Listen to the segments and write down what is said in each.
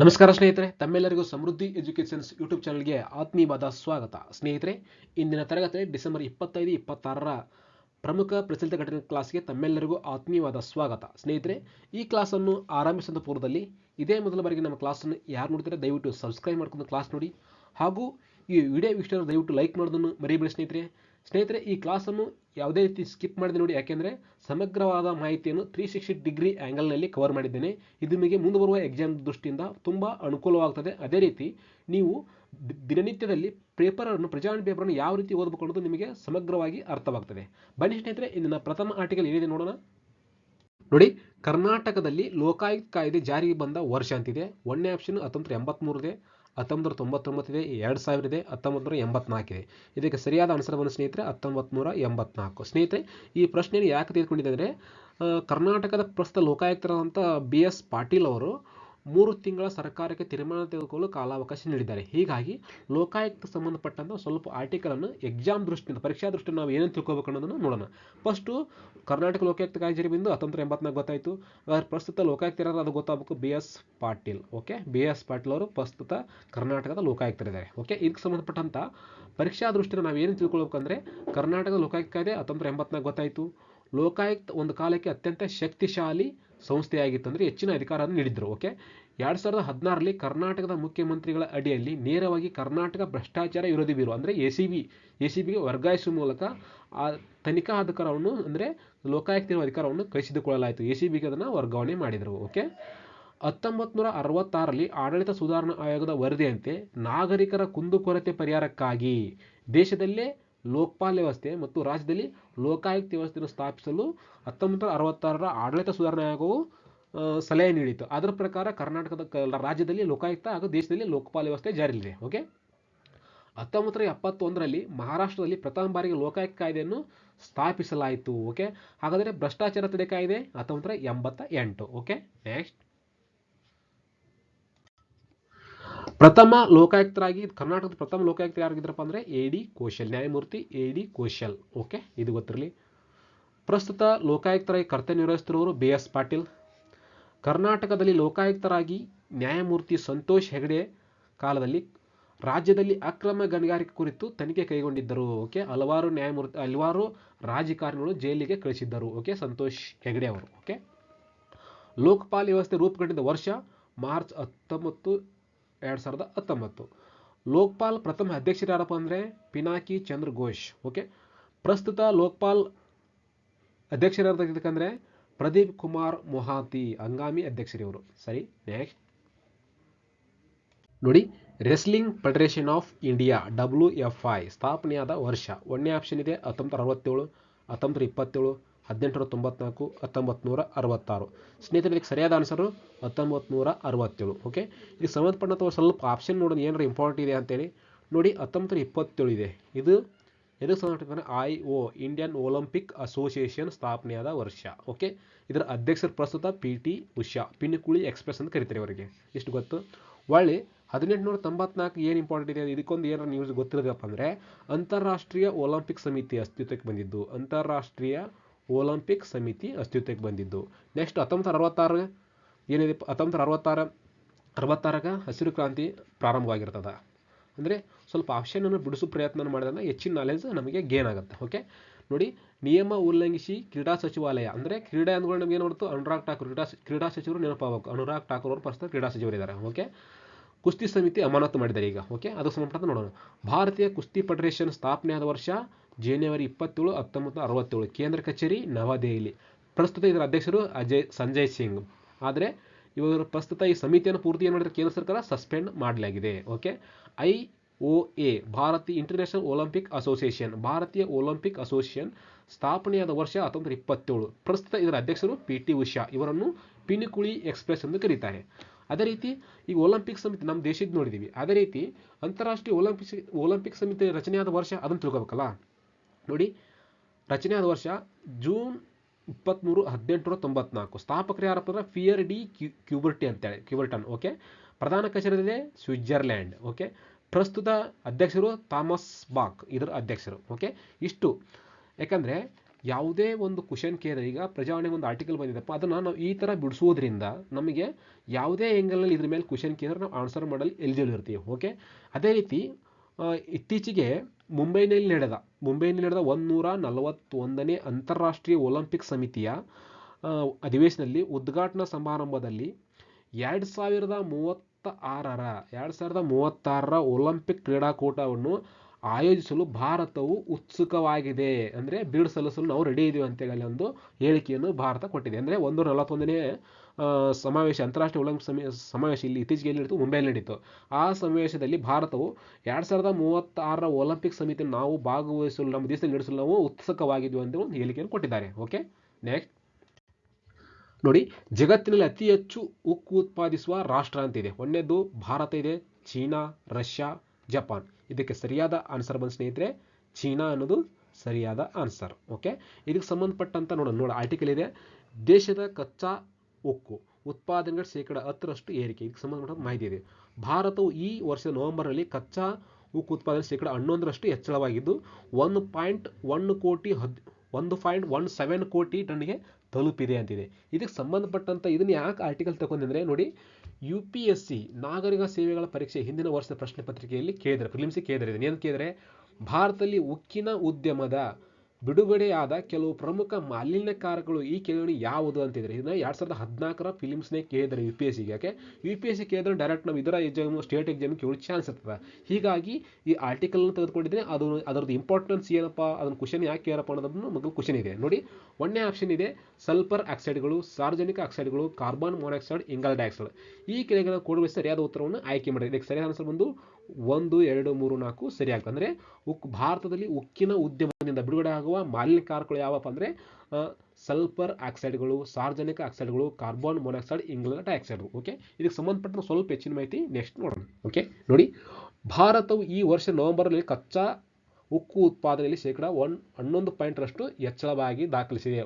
ನಮಸ್ಕಾರ ಸ್ನೇಹಿತರೆ, ತಮ್ಮೆಲ್ಲರಿಗೂ ಸಮೃದ್ಧಿ ಎಜುಕೇಷನ್ಸ್ ಯೂಟ್ಯೂಬ್ ಚಾನಲ್ಗೆ ಆತ್ಮೀಯವಾದ ಸ್ವಾಗತ. ಸ್ನೇಹಿತರೆ, ಇಂದಿನ ತರಗತಿ ಡಿಸೆಂಬರ್ ಇಪ್ಪತ್ತೈದು, ಇಪ್ಪತ್ತಾರರ ಪ್ರಮುಖ ಪ್ರಚಲಿತ ಘಟನೆ ಕ್ಲಾಸ್ಗೆ ತಮ್ಮೆಲ್ಲರಿಗೂ ಆತ್ಮೀಯವಾದ ಸ್ವಾಗತ. ಸ್ನೇಹಿತರೆ, ಈ ಕ್ಲಾಸನ್ನು ಆರಂಭಿಸಿದ ಪೂರ್ವದಲ್ಲಿ ಇದೇ ಮೊದಲ ಬಾರಿಗೆ ನಮ್ಮ ಕ್ಲಾಸನ್ನು ಯಾರು ನೋಡ್ತಾರೆ ದಯವಿಟ್ಟು ಸಬ್ಸ್ಕ್ರೈಬ್ ಮಾಡ್ಕೊಂಡು ಕ್ಲಾಸ್ ನೋಡಿ. ಹಾಗೂ ಈ ವಿಡಿಯೋ ವೀಕ್ಷಕರು ದಯವಿಟ್ಟು ಲೈಕ್ ಮಾಡೋದನ್ನು ಮರಿಬೇಡಿ ಸ್ನೇಹಿತರೆ. ಸ್ನೇಹಿತರೆ, ಈ ಕ್ಲಾಸನ್ನು ಯಾವುದೇ ರೀತಿ ಸ್ಕಿಪ್ ಮಾಡಿದೆ ನೋಡಿ, ಯಾಕೆಂದರೆ ಸಮಗ್ರವಾದ ಮಾಹಿತಿಯನ್ನು ತ್ರೀ ಸಿಕ್ಸ್ಟಿ ಡಿಗ್ರಿ ಆ್ಯಂಗಲ್ನಲ್ಲಿ ಕವರ್ ಮಾಡಿದ್ದೇನೆ. ಇದು ನಿಮಗೆ ಮುಂದುವರುವ ಎಕ್ಸಾಮ್ ದೃಷ್ಟಿಯಿಂದ ತುಂಬ ಅನುಕೂಲವಾಗ್ತದೆ. ಅದೇ ರೀತಿ, ನೀವು ದಿನನಿತ್ಯದಲ್ಲಿ ಪೇಪರನ್ನು ಪ್ರಜಾವಾಣಿ ಪೇಪರನ್ನು ಯಾವ ರೀತಿ ಓದಬೇಕು ಅನ್ನೋದು ನಿಮಗೆ ಸಮಗ್ರವಾಗಿ ಅರ್ಥವಾಗ್ತದೆ. ಬನ್ನಿ ಸ್ನೇಹಿತರೆ, ಇಂದಿನ ಪ್ರಥಮ ಆರ್ಟಿಕಲ್ ಏನಿದೆ ನೋಡೋಣ. ನೋಡಿ, ಕರ್ನಾಟಕದಲ್ಲಿ ಲೋಕಾಯುಕ್ತ ಕಾಯ್ದೆ ಜಾರಿಗೆ ಬಂದ ವರ್ಷ ಅಂತಿದೆ. ಒಂದನೇ ಆಪ್ಷನ್ ಹತ್ತೊಂಬತ್ತು ಎಂಬತ್ಮೂರಿದೆ ಹತ್ತೊಂಬತ್ತು ತೊಂಬತ್ತೊಂಬತ್ತಿದೆ ಎರಡು ಸಾವಿರ ಇದೆ ಹತ್ತೊಂಬತ್ತು ನೂರ ಎಂಬತ್ನಾಲ್ಕಿದೆ ಇದಕ್ಕೆ ಸರಿಯಾದ ಆನ್ಸರ್ ಬಂದು ಸ್ನೇಹಿತರೆ ಹತ್ತೊಂಬತ್ತು ನೂರ ಎಂಬತ್ನಾಲ್ಕು ಸ್ನೇಹಿತರೆ, ಈ ಪ್ರಶ್ನೆಯನ್ನು ಯಾಕೆ ತೆಗೆದುಕೊಂಡಿದೆ ಅಂದರೆ ಕರ್ನಾಟಕದ ಪ್ರಸ್ತುತ ಲೋಕಾಯುಕ್ತರಾದಂಥ ಬಿ ಎಸ್ ಪಾಟೀಲ್ ಅವರು ಮೂರು ತಿಂಗಳ ಸರ್ಕಾರಕ್ಕೆ ತೀರ್ಮಾನ ತೆಗೆದುಕೊಳ್ಳಲು ಕಾಲಾವಕಾಶ ನೀಡಿದ್ದಾರೆ. ಹೀಗಾಗಿ ಲೋಕಾಯುಕ್ತ ಸಂಬಂಧಪಟ್ಟಂಥ ಸ್ವಲ್ಪ ಆರ್ಟಿಕಲನ್ನು ಎಕ್ಸಾಮ್ ದೃಷ್ಟಿಯಿಂದ, ಪರೀಕ್ಷಾ ದೃಷ್ಟಿಯಿಂದ ನಾವು ಏನೇನು ತಿಳ್ಕೊಬೇಕು ಅನ್ನೋದನ್ನು ನೋಡೋಣ. ಫಸ್ಟು ಕರ್ನಾಟಕ ಲೋಕಾಯುಕ್ತ ಕಾಯ್ದೆ ಬಿಂದು ಹತ್ತೊಂಬತ್ತು ಎಂಬತ್ನಾಲ್ಕು ಗೊತ್ತಾಯಿತು. ಪ್ರಸ್ತುತ ಲೋಕಾಯುಕ್ತ ಇರೋದು ಅದು ಗೊತ್ತಾಗಬೇಕು? B S Patil. Okay B S Patil ಅವರು ಪ್ರಸ್ತುತ ಕರ್ನಾಟಕದ ಲೋಕಾಯುಕ್ತರಿದ್ದಾರೆ. ಓಕೆ ಇದಕ್ಕೆ ಸಂಬಂಧಪಟ್ಟಂಥ ಪರೀಕ್ಷಾ ದೃಷ್ಟಿಯಿಂದ ನಾವು ಏನು ತಿಳ್ಕೊಳ್ಬೇಕಂದ್ರೆ ಕರ್ನಾಟಕದ ಲೋಕಾಯುಕ್ತ ಕಾಯ್ದೆ ಹತ್ತೊಂಬತ್ತು ಎಂಬತ್ನಾಲ್ಕು ಗೊತ್ತಾಯಿತು. ಲೋಕಾಯುಕ್ತ ಒಂದು ಕಾಲಕ್ಕೆ ಅತ್ಯಂತ ಶಕ್ತಿಶಾಲಿ ಸಂಸ್ಥೆಯಾಗಿತ್ತು ಅಂದರೆ ಹೆಚ್ಚಿನ ಅಧಿಕಾರವನ್ನು ನೀಡಿದ್ರು, ಓಕೆ? ಎರಡು ಸಾವಿರದ ಹದಿನಾರರಲ್ಲಿ ಕರ್ನಾಟಕದ ಮುಖ್ಯಮಂತ್ರಿಗಳ ಅಡಿಯಲ್ಲಿ ನೇರವಾಗಿ ಕರ್ನಾಟಕ ಭ್ರಷ್ಟಾಚಾರ ವಿರೋಧಿ ಬ್ಯೂರೋ, ಅಂದರೆ A C B A C ಬಿಗೆ ವರ್ಗಾಯಿಸುವ ಮೂಲಕ ಆ ತನಿಖಾ ಅಧಿಕಾರವನ್ನು, ಅಂದರೆ ಲೋಕಾಯುಕ್ತ ಅಧಿಕಾರವನ್ನು ಕಳಿಸಿದುಕೊಳ್ಳಲಾಯಿತು ಎ ಸಿ ಬಿಗೆ ಅದನ್ನು ವರ್ಗಾವಣೆ ಮಾಡಿದರು, ಓಕೆ? ಹತ್ತೊಂಬತ್ತು ನೂರ ಅರವತ್ತಾರರಲ್ಲಿ ಆಡಳಿತ ಸುಧಾರಣಾ ಆಯೋಗದ ವರದಿಯಂತೆ ನಾಗರಿಕರ ಕುಂದುಕೊರತೆ ಪರಿಹಾರಕ್ಕಾಗಿ ದೇಶದಲ್ಲೇ ಲೋಕಪಾಲ್ ವ್ಯವಸ್ಥೆ ಮತ್ತು ರಾಜ್ಯದಲ್ಲಿ ಲೋಕಾಯುಕ್ತ ವ್ಯವಸ್ಥೆಯನ್ನು ಸ್ಥಾಪಿಸಲು ಹತ್ತೊಂಬತ್ತು ನೂರ ಅರವತ್ತಾರರ ಆಡಳಿತ ಸುಧಾರಣಾ ಆಯೋಗವು ಸಲಹೆ ನೀಡಿತು ಅದರ ಪ್ರಕಾರ ಕರ್ನಾಟಕದ ರಾಜ್ಯದಲ್ಲಿ ಲೋಕಾಯುಕ್ತ ಹಾಗೂ ದೇಶದಲ್ಲಿ ಲೋಕಪಾಲ್ ವ್ಯವಸ್ಥೆ ಜಾರಿಯಲ್ಲಿದೆ. ಓಕೆ? ಹತ್ತೊಂಬತ್ತು ನೂರ ಎಪ್ಪತ್ತೊಂದರಲ್ಲಿ ಮಹಾರಾಷ್ಟ್ರದಲ್ಲಿ ಪ್ರಥಮ ಬಾರಿಗೆ ಲೋಕಾಯುಕ್ತ ಕಾಯ್ದೆಯನ್ನು ಸ್ಥಾಪಿಸಲಾಯಿತು. ಓಕೆ? ಹಾಗಾದರೆ ಭ್ರಷ್ಟಾಚಾರ ತಡೆ ಕಾಯ್ದೆ ಹತ್ತೊಂಬತ್ತು ನೂರ ಎಂಬತ್ತ ಎಂಟು ಓಕೆ? ನೆಕ್ಸ್ಟ್. ಪ್ರಥಮ ಲೋಕಾಯುಕ್ತರಾಗಿ, ಕರ್ನಾಟಕದ ಪ್ರಥಮ ಲೋಕಾಯುಕ್ತ ಯಾರಾಗಿದ್ರಪ್ಪ ಅಂದರೆ ಎ ಡಿ ಕೋಶಲ್, ನ್ಯಾಯಮೂರ್ತಿ ಎ ಡಿ ಕೋಶಲ್. ಓಕೆ, ಇದು ಗೊತ್ತಿರಲಿ. ಪ್ರಸ್ತುತ ಲೋಕಾಯುಕ್ತರಾಗಿ ಕರ್ತವ್ಯ ನಿರ್ವಹಿಸುತ್ತಿರುವವರು ಬಿ ಎಸ್ ಪಾಟೀಲ್. ಕರ್ನಾಟಕದಲ್ಲಿ ಲೋಕಾಯುಕ್ತರಾಗಿ ನ್ಯಾಯಮೂರ್ತಿ ಸಂತೋಷ್ ಹೆಗಡೆ ಕಾಲದಲ್ಲಿ ರಾಜ್ಯದಲ್ಲಿ ಅಕ್ರಮ ಗಣಿಗಾರಿಕೆ ಕುರಿತು ತನಿಖೆ ಕೈಗೊಂಡಿದ್ದರು. ಓಕೆ, ಹಲವಾರು ನ್ಯಾಯಮೂರ್ತಿ, ಹಲವಾರು ರಾಜಕಾರಣಿಗಳು ಜೈಲಿಗೆ ಕಳಿಸಿದ್ದರು. ಓಕೆ, ಸಂತೋಷ್ ಹೆಗಡೆ ಅವರು. ಓಕೆ, ಲೋಕಪಾಲ್ ವ್ಯವಸ್ಥೆ ರೂಪುಗೊಂಡಿದ್ದ ವರ್ಷ ಮಾರ್ಚ್ ಹತ್ತೊಂಬತ್ತು ಎರಡು ಸಾವಿರದ ಹತ್ತೊಂಬತ್ತು. ಲೋಕಪಾಲ್ ಪ್ರಥಮ ಅಧ್ಯಕ್ಷರು ಯಾರಪ್ಪ ಅಂದರೆ ಪಿನಾಕಿ ಚಂದ್ರ ಘೋಷ್, ಓಕೆ? ಪ್ರಸ್ತುತ ಲೋಕಪಾಲ್ ಅಧ್ಯಕ್ಷರು ಯಾರ್ದಾಗಿದ್ದಕ್ಕಂದ್ರೆ ಪ್ರದೀಪ್ ಕುಮಾರ್ ಮೊಹಾತಿ, ಹಂಗಾಮಿ ಅಧ್ಯಕ್ಷರಿವರು ಸರಿ ನೆಕ್ಸ್ಟ್ ನೋಡಿ wrestling federation of India W F I ಸ್ಥಾಪನೆಯಾದ ವರ್ಷ. ಒಂದನೇ ಆಪ್ಷನ್ ಇದೆ, ಹತ್ತೊಂಬತ್ತು ಅರವತ್ತೇಳು, ಹತ್ತೊಂಬತ್ತು ಇಪ್ಪತ್ತೇಳು. ಹದಿನೆಂಟುನೂರ ತೊಂಬತ್ನಾಲ್ಕು ಹತ್ತೊಂಬತ್ತು ನೂರ ಅರವತ್ತಾರು ಸ್ನೇಹಿತರೆ, ಇದಕ್ಕೆ ಸರಿಯಾದ ಆನ್ಸರು ಹತ್ತೊಂಬತ್ತು ನೂರ ಅರವತ್ತೇಳು ಓಕೆ ಇದಕ್ಕೆ ಸಂಬಂಧಪಟ್ಟಂಥ ಸ್ವಲ್ಪ ಆಪ್ಷನ್ ನೋಡೋಣ ಏನಾರ ಇಂಪಾರ್ಟೆಂಟ್ ಇದೆ ಅಂತೇಳಿ. ನೋಡಿ ಹತ್ತೊಂಬತ್ತು ನೂರ ಇಪ್ಪತ್ತೇಳು ಇದೆ. ಇದು ಎದಕ್ಕೆ ಸಂಬಂಧಪಟ್ಟ I O Indian Olympic association ಸ್ಥಾಪನೆಯಾದ ವರ್ಷ ಓಕೆ ಇದರ ಅಧ್ಯಕ್ಷರು ಪ್ರಸ್ತುತ ಪಿ ಟಿ ಉಷಾ, ಪಿನ್ಕುಳಿ ಎಕ್ಸ್ಪ್ರೆಸ್ ಅಂತ ಕರಿತಾರೆ ಅವರಿಗೆ ಇಷ್ಟು ಗೊತ್ತು? ಒಳ್ಳೆ ಹದಿನೆಂಟುನೂರ ತೊಂಬತ್ನಾಲ್ಕು ಏನು ಇಂಪಾರ್ಟೆಂಟ್ ಇದೆ? ಇದಕ್ಕೊಂದು ಏನಾರ ನ್ಯೂಸ್ ಗೊತ್ತಿರೋದಪ್ಪ ಅಂದರೆ, ಅಂತಾರಾಷ್ಟ್ರೀಯ ಒಲಿಂಪಿಕ್ ಸಮಿತಿ ಅಸ್ತಿತ್ವಕ್ಕೆ ಬಂದಿದ್ದು. ಅಂತಾರಾಷ್ಟ್ರೀಯ ಒಲಿಂಪಿಕ್ ಸಮಿತಿ ಅಸ್ತಿತ್ವಕ್ಕೆ ಬಂದಿದ್ದು. ನೆಕ್ಸ್ಟ್ ಹತ್ತೊಂಬತ್ತು ಅರವತ್ತಾರು ಏನಿದೆ? ಹತ್ತೊಂಬತ್ತು ಅರವತ್ತಾರು ಅರವತ್ತಾರಾಗ ಹಸಿರು ಕ್ರಾಂತಿ ಪ್ರಾರಂಭವಾಗಿರ್ತದೆ. ಅಂದರೆ ಸ್ವಲ್ಪ ಆಪ್ಷನನ್ನು ಬಿಡಿಸೋ ಪ್ರಯತ್ನ ಮಾಡಿದಾಗ ಹೆಚ್ಚಿನ ನಾಲೆಜ್ ನಮಗೆ ಗೇನ್ ಆಗುತ್ತೆ. ಓಕೆ ನೋಡಿ, ನಿಯಮ ಉಲ್ಲಂಘಿಸಿ ಕ್ರೀಡಾ ಸಚಿವಾಲಯ. ಅಂದರೆ ಕ್ರೀಡಾ ಅಂದ್ಕೊಂಡು ನಮ್ಗೆ ಏನು ಮಾಡ್ತು ಅನುರಾಗ್ ಠಾಕೂರ್. ಕ್ರೀಡಾ ಕ್ರೀಡಾ ಸಚಿವರು ನೆನಪಾಗಬೇಕು. ಅನುರಾಗ್ ಠಾಕೂರ್ ಅವರು ಪ್ರಸ್ತುತ ಕ್ರೀಡಾ ಸಚಿವರಿದ್ದಾರೆ ಓಕೆ ಕುಸ್ತಿ ಸಮಿತಿ ಅಮಾನತು ಮಾಡಿದ್ದಾರೆ ಈಗ. ಓಕೆ ಅದಕ್ಕೆ ಸಂಬಂಧಪಟ್ಟ ನೋಡೋಣ. ಭಾರತೀಯ ಕುಸ್ತಿ ಫೆಡರೇಷನ್ ಸ್ಥಾಪನೆಯಾದ ವರ್ಷ ಜನವರಿ ಇಪ್ಪತ್ತೇಳು ಹತ್ತೊಂಬತ್ತು ಅರವತ್ತೇಳು. ಕೇಂದ್ರ ಕಚೇರಿ, ನವದೆಹಲಿ. ಪ್ರಸ್ತುತ ಇದರ ಅಧ್ಯಕ್ಷರು ಅಜಯ್, ಸಂಜಯ್ ಸಿಂಗ್. ಆದರೆ, ಇವರು ಪ್ರಸ್ತುತ ಈ ಸಮಿತಿಯನ್ನು ಪೂರ್ತಿ ಏನು ಮಾಡಿದ್ರೆ ಕೇಂದ್ರ ಸರ್ಕಾರ ಸಸ್ಪೆಂಡ್ ಮಾಡಲಾಗಿದೆ, ಓಕೆ? ಐ ಒ ಎ, ಭಾರತೀಯ ಇಂಟರ್ನ್ಯಾಷನಲ್ ಒಲಿಂಪಿಕ್ ಅಸೋಸಿಯೇಷನ್. ಭಾರತೀಯ ಒಲಿಂಪಿಕ್ ಅಸೋಸಿಯೇಷನ್ ಸ್ಥಾಪನೆಯಾದ ವರ್ಷ ಹತ್ತೊಂಬತ್ತು ಇಪ್ಪತ್ತೇಳು. ಪ್ರಸ್ತುತ ಇದರ ಅಧ್ಯಕ್ಷರು ಪಿ ಟಿ ಉಷಾ. ಇವರನ್ನು ಪಿನಿಕುಳಿ ಎಕ್ಸ್ಪ್ರೆಸ್ ಎಂದು ಕರೀತಾರೆ. ಅದೇ ರೀತಿ, ಈ ಒಲಿಂಪಿಕ್ ಸಮಿತಿ ನಮ್ಮ ದೇಶದ ನೋಡಿದ್ದೀವಿ ಅದೇ ರೀತಿ, ಅಂತಾರಾಷ್ಟ್ರೀಯ ಒಲಿಂಪಿಕ್ ಒಲಿಂಪಿಕ್ ಸಮಿತಿ ರಚನೆಯಾದ ವರ್ಷ ಅದನ್ನು ತಿಳ್ಕೊಬೇಕಲ್ಲ? ನೋಡಿ, ರಚನೆಯಾದ ವರ್ಷ ಜೂನ್ ಇಪ್ಪತ್ತ್ಮೂರು ಹದಿನೆಂಟುನೂರ ತೊಂಬತ್ನಾಲ್ಕು. ಸ್ಥಾಪಕರು ಯಾರಪ್ಪ ಅಂದ್ರೆ ಫಿಯರ್ ಡಿ ಕ್ಯೂ, ಕ್ಯೂಬರ್ಟಿ ಅಂತೇಳಿ, ಕ್ಯೂಬರ್ಟನ್ ಓಕೆ ಪ್ರಧಾನ ಕಚೇರಿದೆ ಸ್ವಿಟ್ಜರ್ಲ್ಯಾಂಡ್ ಓಕೆ ಪ್ರಸ್ತುತ ಅಧ್ಯಕ್ಷರು ಥಾಮಸ್ ಬಾಕ್, ಇದರ ಅಧ್ಯಕ್ಷರು ಓಕೆ ಇಷ್ಟು. ಯಾಕಂದರೆ ಯಾವುದೇ ಒಂದು ಕ್ವಶನ್ ಕೇಳಿದ್ರೆ ಈಗ ಪ್ರಜಾವಾಣಿ ಒಂದು ಆರ್ಟಿಕಲ್ ಬಂದಿದೆಪ್ಪ ಅದನ್ನು ನಾವು ಈ ಥರ ಬಿಡಿಸೋದ್ರಿಂದ ನಮಗೆ ಯಾವುದೇ ಎಂಗಲ್ನಲ್ಲಿ ಇದ್ರ ಮೇಲೆ ಕ್ವಶನ್ ಕೇಳಿದ್ರೆ ನಾವು ಆನ್ಸರ್ ಮಾಡಲು ಎಲಿಜಿಬಲ್ ಇರ್ತೀವಿ ಓಕೆ ಅದೇ ರೀತಿ ಇತ್ತೀಚೆಗೆ ಮುಂಬೈನಲ್ಲಿ ನಡೆದ ಮುಂಬೈನಲ್ಲಿ ನಡೆದ ಒಂದೂರ ನಲವತ್ತೊಂದನೇ ಅಂತಾರಾಷ್ಟ್ರೀಯ ಒಲಿಂಪಿಕ್ ಸಮಿತಿಯ ಅಧಿವೇಶನದಲ್ಲಿ ಉದ್ಘಾಟನಾ ಸಮಾರಂಭದಲ್ಲಿ ಎರಡು ಸಾವಿರದ ಮೂವತ್ತ ಆರರ ಎರಡು ಸಾವಿರದ ಮೂವತ್ತಾರರ ಒಲಿಂಪಿಕ್ ಕ್ರೀಡಾಕೂಟವನ್ನು ಆಯೋಜಿಸಲು ಭಾರತವು ಉತ್ಸುಕವಾಗಿದೆ. ಅಂದರೆ ಬಿಡ್ ಸಲ್ಲಿಸಲು ನಾವು ರೆಡಿ ಇದೀವಿ ಅಂತೇಳಿ ಒಂದು ಹೇಳಿಕೆಯನ್ನು ಭಾರತ ಕೊಟ್ಟಿದೆ. ಅಂದರೆ ಒಂದು ನಲವತ್ತೊಂದನೇ ಸಮಾವೇಶ, ಅಂತಾರಾಷ್ಟ್ರೀಯ ಒಲಿಂಪಿಕ್ ಸಮಿ, ಸಮಾವೇಶ ಇಲ್ಲಿ ಇತ್ತೀಚೆಗೆ ನಡೀತು ಮುಂಬೈಯಲ್ಲಿ ನಡೀತು. ಆ ಸಮಾವೇಶದಲ್ಲಿ ಭಾರತವು ಎರಡು ಸಾವಿರದ ಮೂವತ್ತಾರರ ಒಲಿಂಪಿಕ್ ಸಮಿತಿ ನಾವು ಭಾಗವಹಿಸಲು, ನಮ್ಮ ದೇಶದಲ್ಲಿ ನಡೆಸಲು ನಾವು ಉತ್ಸುಕವಾಗಿದ್ದೀವಿ ಅಂತ ಒಂದು ಹೇಳಿಕೆಯನ್ನು ಕೊಟ್ಟಿದ್ದಾರೆ. ಓಕೆ? ನೆಕ್ಸ್ಟ್ ನೋಡಿ, ಜಗತ್ತಿನಲ್ಲಿ ಅತಿ ಹೆಚ್ಚು ಉಕ್ಕು ಉತ್ಪಾದಿಸುವ ರಾಷ್ಟ್ರ ಅಂತಿದೆ. ಒಂದನೇದು ಭಾರತ ಇದೆ, ಚೀನಾ, ರಷ್ಯಾ ಜಪಾನ್. ಇದಕ್ಕೆ ಸರಿಯಾದ ಆನ್ಸರ್ ಬಂದು ಸ್ನೇಹಿತರೆ, ಚೀನಾ ಅನ್ನೋದು ಸರಿಯಾದ ಆನ್ಸರ್ ಓಕೆ ಇದಕ್ಕೆ ಸಂಬಂಧಪಟ್ಟಂತ ನೋಡೋಣ. ನೋಡ ಆರ್ಟಿಕಲ್ ಇದೆ. ದೇಶದ ಕಚ್ಚಾ ಉಕ್ಕು, ಉತ್ಪಾದನೆಗಳ ಶೇಕಡ ಹತ್ತರಷ್ಟು ಏರಿಕೆ. ಇದಕ್ಕೆ ಸಂಬಂಧಪಟ್ಟ ಮಾಹಿತಿ ಇದೆ. ಭಾರತವು ಈ ವರ್ಷ ನವೆಂಬರ್ನಲ್ಲಿ ಕಚ್ಚಾ ಉಕ್ಕು ಉತ್ಪಾದನೆ ಶೇಕಡ ಹನ್ನೊಂದರಷ್ಟು ಹೆಚ್ಚಳವಾಗಿದ್ದು, ಒಂದು ಪಾಯಿಂಟ್ ಒನ್ ಕೋಟಿ ಹದ್, ಒಂದು ಪಾಯಿಂಟ್ ಒನ್ ಸೆವೆನ್ ಕೋಟಿ ಟನ್ಗೆ ತಲುಪಿದೆ ಅಂತಿದೆ. ಇದಕ್ಕೆ ಸಂಬಂಧಪಟ್ಟಂಥ ಇದನ್ನ ಯಾಕೆ ಆರ್ಟಿಕಲ್ ತಗೊಂಡಿದ್ರೆ ನೋಡಿ ಯು ಪಿ ಎಸ್ ಸಿ ನಾಗರಿಕ ಸೇವೆಗಳ ಪರೀಕ್ಷೆ ಹಿಂದಿನ ವರ್ಷದ ಪ್ರಶ್ನೆ ಪತ್ರಿಕೆಯಲ್ಲಿ ಕೇಳಿದರೆ ಪ್ರಿಲಿಮ್ಸಿ ಕೇಳಿದರೆ ಏನು ಕೇಳಿದರೆ ಭಾರತದಲ್ಲಿ ಉಕ್ಕಿನ ಉದ್ಯಮದ ಬಿಡುಗಡೆಯಾದ ಕೆಲವು ಪ್ರಮುಖ ಮಾಲಿನ್ಯಕಾರಕಗಳು ಈ ಕೆಳಗಡೆ ಯಾವುದು ಅಂತಿದ್ರೆ ಇದನ್ನ ಎರಡ್ ಸಾವಿರದ ಹದಿನಾಲ್ಕರ ಫಿಲಿಮ್ಸ್ನೇ ಕೇಳಿದ್ರೆ ಯು ಪಿ ಎಸ್ ಸಿಗೆ. ಯಾಕೆ? ಯು ಪಿ ಎಸ್ ಸಿ ಕೇಳಿದ್ರೆ ಡೈರೆಕ್ಟ್ ನಾವು ಇದರ ಎಕ್ಸಾಮ್ ಸ್ಟೇಟ್ ಎಕ್ಸಾಮ್ ಕೇಳೋ ಚಾನ್ಸ್ ಇರ್ತದೆ. ಹೀಗಾಗಿ ಈ ಆರ್ಟಿಕಲ್ನ ತೆಗೆದುಕೊಂಡಿದ್ರೆ ಅದು ಅದರದ್ದು ಇಂಪಾರ್ಟೆನ್ಸ್ ಏನಪ್ಪ, ಅದನ್ನ ಕ್ವಶನ್ ಯಾಕೆ ಕೇಳಪ್ಪ ಅನ್ನೋದನ್ನು ಮೊದಲು ಕ್ವಶನ್ ಇದೆ. ನೋಡಿ, ಒಂದನೇ ಆಪ್ಷನ್ ಇದೆ ಸಲ್ಫರ್ ಆಕ್ಸೈಡ್ಗಳು ಸಾರ್ವಜನಿಕ ಆಕ್ಸೈಡ್ಗಳು ಕಾರ್ಬನ್ ಮೊನಾಕ್ಸೈಡ್ ಇಂಗಾಲ ಡೈಆಕ್ಸೈಡ್ ಈ ಕೆಳಗಿನ ಕೊಡುವ ಸರಿಯಾದ ಉತ್ತರವನ್ನು ಆಯ್ಕೆ ಮಾಡಿ. ಇದಕ್ಕೆ ಸರಿಯಾದ ಆನ್ಸರ್ ಬಂದು ಒಂದು, ಎರಡು, ಮೂರು, ನಾಲ್ಕು ಸರಿಯಾಗ್ತದೆ ಅಂದರೆ ಉಕ್ ಭಾರತದಲ್ಲಿ ಉಕ್ಕಿನ ಉದ್ಯಮದಿಂದ ಬಿಡುಗಡೆ ಆಗುವ ಮಾಲಿನ್ಯಕಾರಕಗಳು ಯಾವಪ್ಪ ಅಂದರೆ ಸಲ್ಫರ್ ಆಕ್ಸೈಡ್ಗಳು, ಸಾರ್ವಜನಿಕ ಆಕ್ಸೈಡ್ಗಳು, ಕಾರ್ಬನ್ ಮೊನಾಕ್ಸೈಡ್ ಇಂಗ್ಲ ಡೈಆಕ್ಸೈಡ್. ಓಕೆ? ಇದಕ್ಕೆ ಸಂಬಂಧಪಟ್ಟ ಸ್ವಲ್ಪ ಹೆಚ್ಚಿನ ಮಾಹಿತಿ ನೆಕ್ಸ್ಟ್ ನೋಡೋಣ. ಓಕೆ? ನೋಡಿ, ಭಾರತವು ಈ ವರ್ಷ ನವೆಂಬರ್ನಲ್ಲಿ ಕಚ್ಚಾ ಉಕ್ಕು ಉತ್ಪಾದನೆಯಲ್ಲಿ ಶೇಕಡ ಒನ್, ಹನ್ನೊಂದು ಪಾಯಿಂಟ್ರಷ್ಟು ಹೆಚ್ಚಳವಾಗಿ ದಾಖಲಿಸಿದೆ.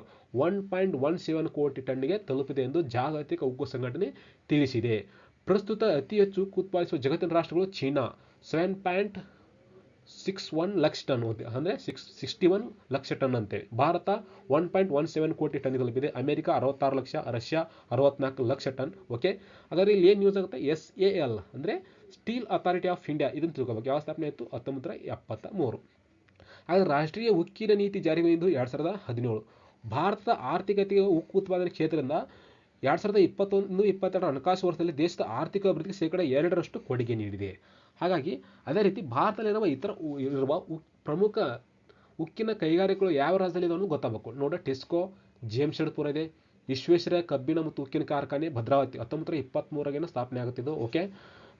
ಒನ್ ಪಾಯಿಂಟ್ ಒನ್ ಸೆವೆನ್ ಕೋಟಿ ಟನ್ಗೆ ತಲುಪಿದೆ ಎಂದು ಜಾಗತಿಕ ಉಕ್ಕು ಸಂಘಟನೆ ತಿಳಿಸಿದೆ. ಪ್ರಸ್ತುತ ಅತಿ ಹೆಚ್ಚು ಉಕ್ಕು ಉತ್ಪಾದಿಸುವ ಜಗತ್ತಿನ ರಾಷ್ಟ್ರಗಳು China. Seven point six one lakh ton ಅಂದರೆ six sixty one lakh ton ಅಂತೆ. Bharat one point one seven crore ton ತಲುಪಿದೆ. ಅಮೆರಿಕ ಅರವತ್ತಾರು ಲಕ್ಷ, ರಷ್ಯಾ ಅರವತ್ನಾಲ್ಕು ಲಕ್ಷ ಟನ್. ಓಕೆ ಹಾಗಾದ್ರೆ ಇಲ್ಲಿ ಏನು ನ್ಯೂಸ್ ಆಗುತ್ತೆ? S A L. ಅಂದರೆ ಸ್ಟೀಲ್ ಅಥಾರಿಟಿ ಆಫ್ ಇಂಡಿಯಾ ಇದನ್ನು ತಿಳ್ಕೊಬೇಕು. ಯಾವ ಸ್ಥಾಪನೆ ಆಯಿತು ಹತ್ತೊಂಬತ್ತರ ಎಪ್ಪತ್ತ ಮೂರು ಹಾಗಾದ್ರೆ ರಾಷ್ಟ್ರೀಯ ಉಕ್ಕಿನ ನೀತಿ ಜಾರಿಗೊಂಡಿದ್ದು ಎರಡು ಸಾವಿರದ ಹದಿನೇಳು. ಭಾರತದ ಆರ್ಥಿಕತೆಯ ಉಕ್ಕು ಉತ್ಪಾದನೆ ಕ್ಷೇತ್ರದಿಂದ ಎರಡು ಸಾವಿರದ ಇಪ್ಪತ್ತೊಂದು ಇಪ್ಪತ್ತೆರಡು ಹಣಕಾಸು ವರ್ಷದಲ್ಲಿ ದೇಶದ ಆರ್ಥಿಕ ಅಭಿವೃದ್ಧಿಗೆ ಶೇಕಡ ಎರಡರಷ್ಟು ಕೊಡುಗೆ ನೀಡಿದೆ. ಹಾಗಾಗಿ ಅದೇ ರೀತಿ ಭಾರತದಲ್ಲಿರುವ ಇತರ ಇರುವ ಪ್ರಮುಖ ಉಕ್ಕಿನ ಕೈಗಾರಿಕೆಗಳು ಯಾವ ರಾಜ್ಯದಲ್ಲಿ ಇದಾವೆ ಗೊತ್ತಾಗಬೇಕು. ನೋಡ ಟೆಸ್ಕೋ ಜೇಮ್ಶೆಡ್ಪುರ ಇದೆ. ವಿಶ್ವೇಶ್ವರ ಕಬ್ಬಿಣ ಮತ್ತು ಉಕ್ಕಿನ ಕಾರ್ಖಾನೆ ಭದ್ರಾವತಿ ಹತ್ತೊಂಬತ್ತರ ಇಪ್ಪತ್ತ್ಮೂರಗೇನ ಸ್ಥಾಪನೆ ಆಗುತ್ತಿದ್ದು, okay.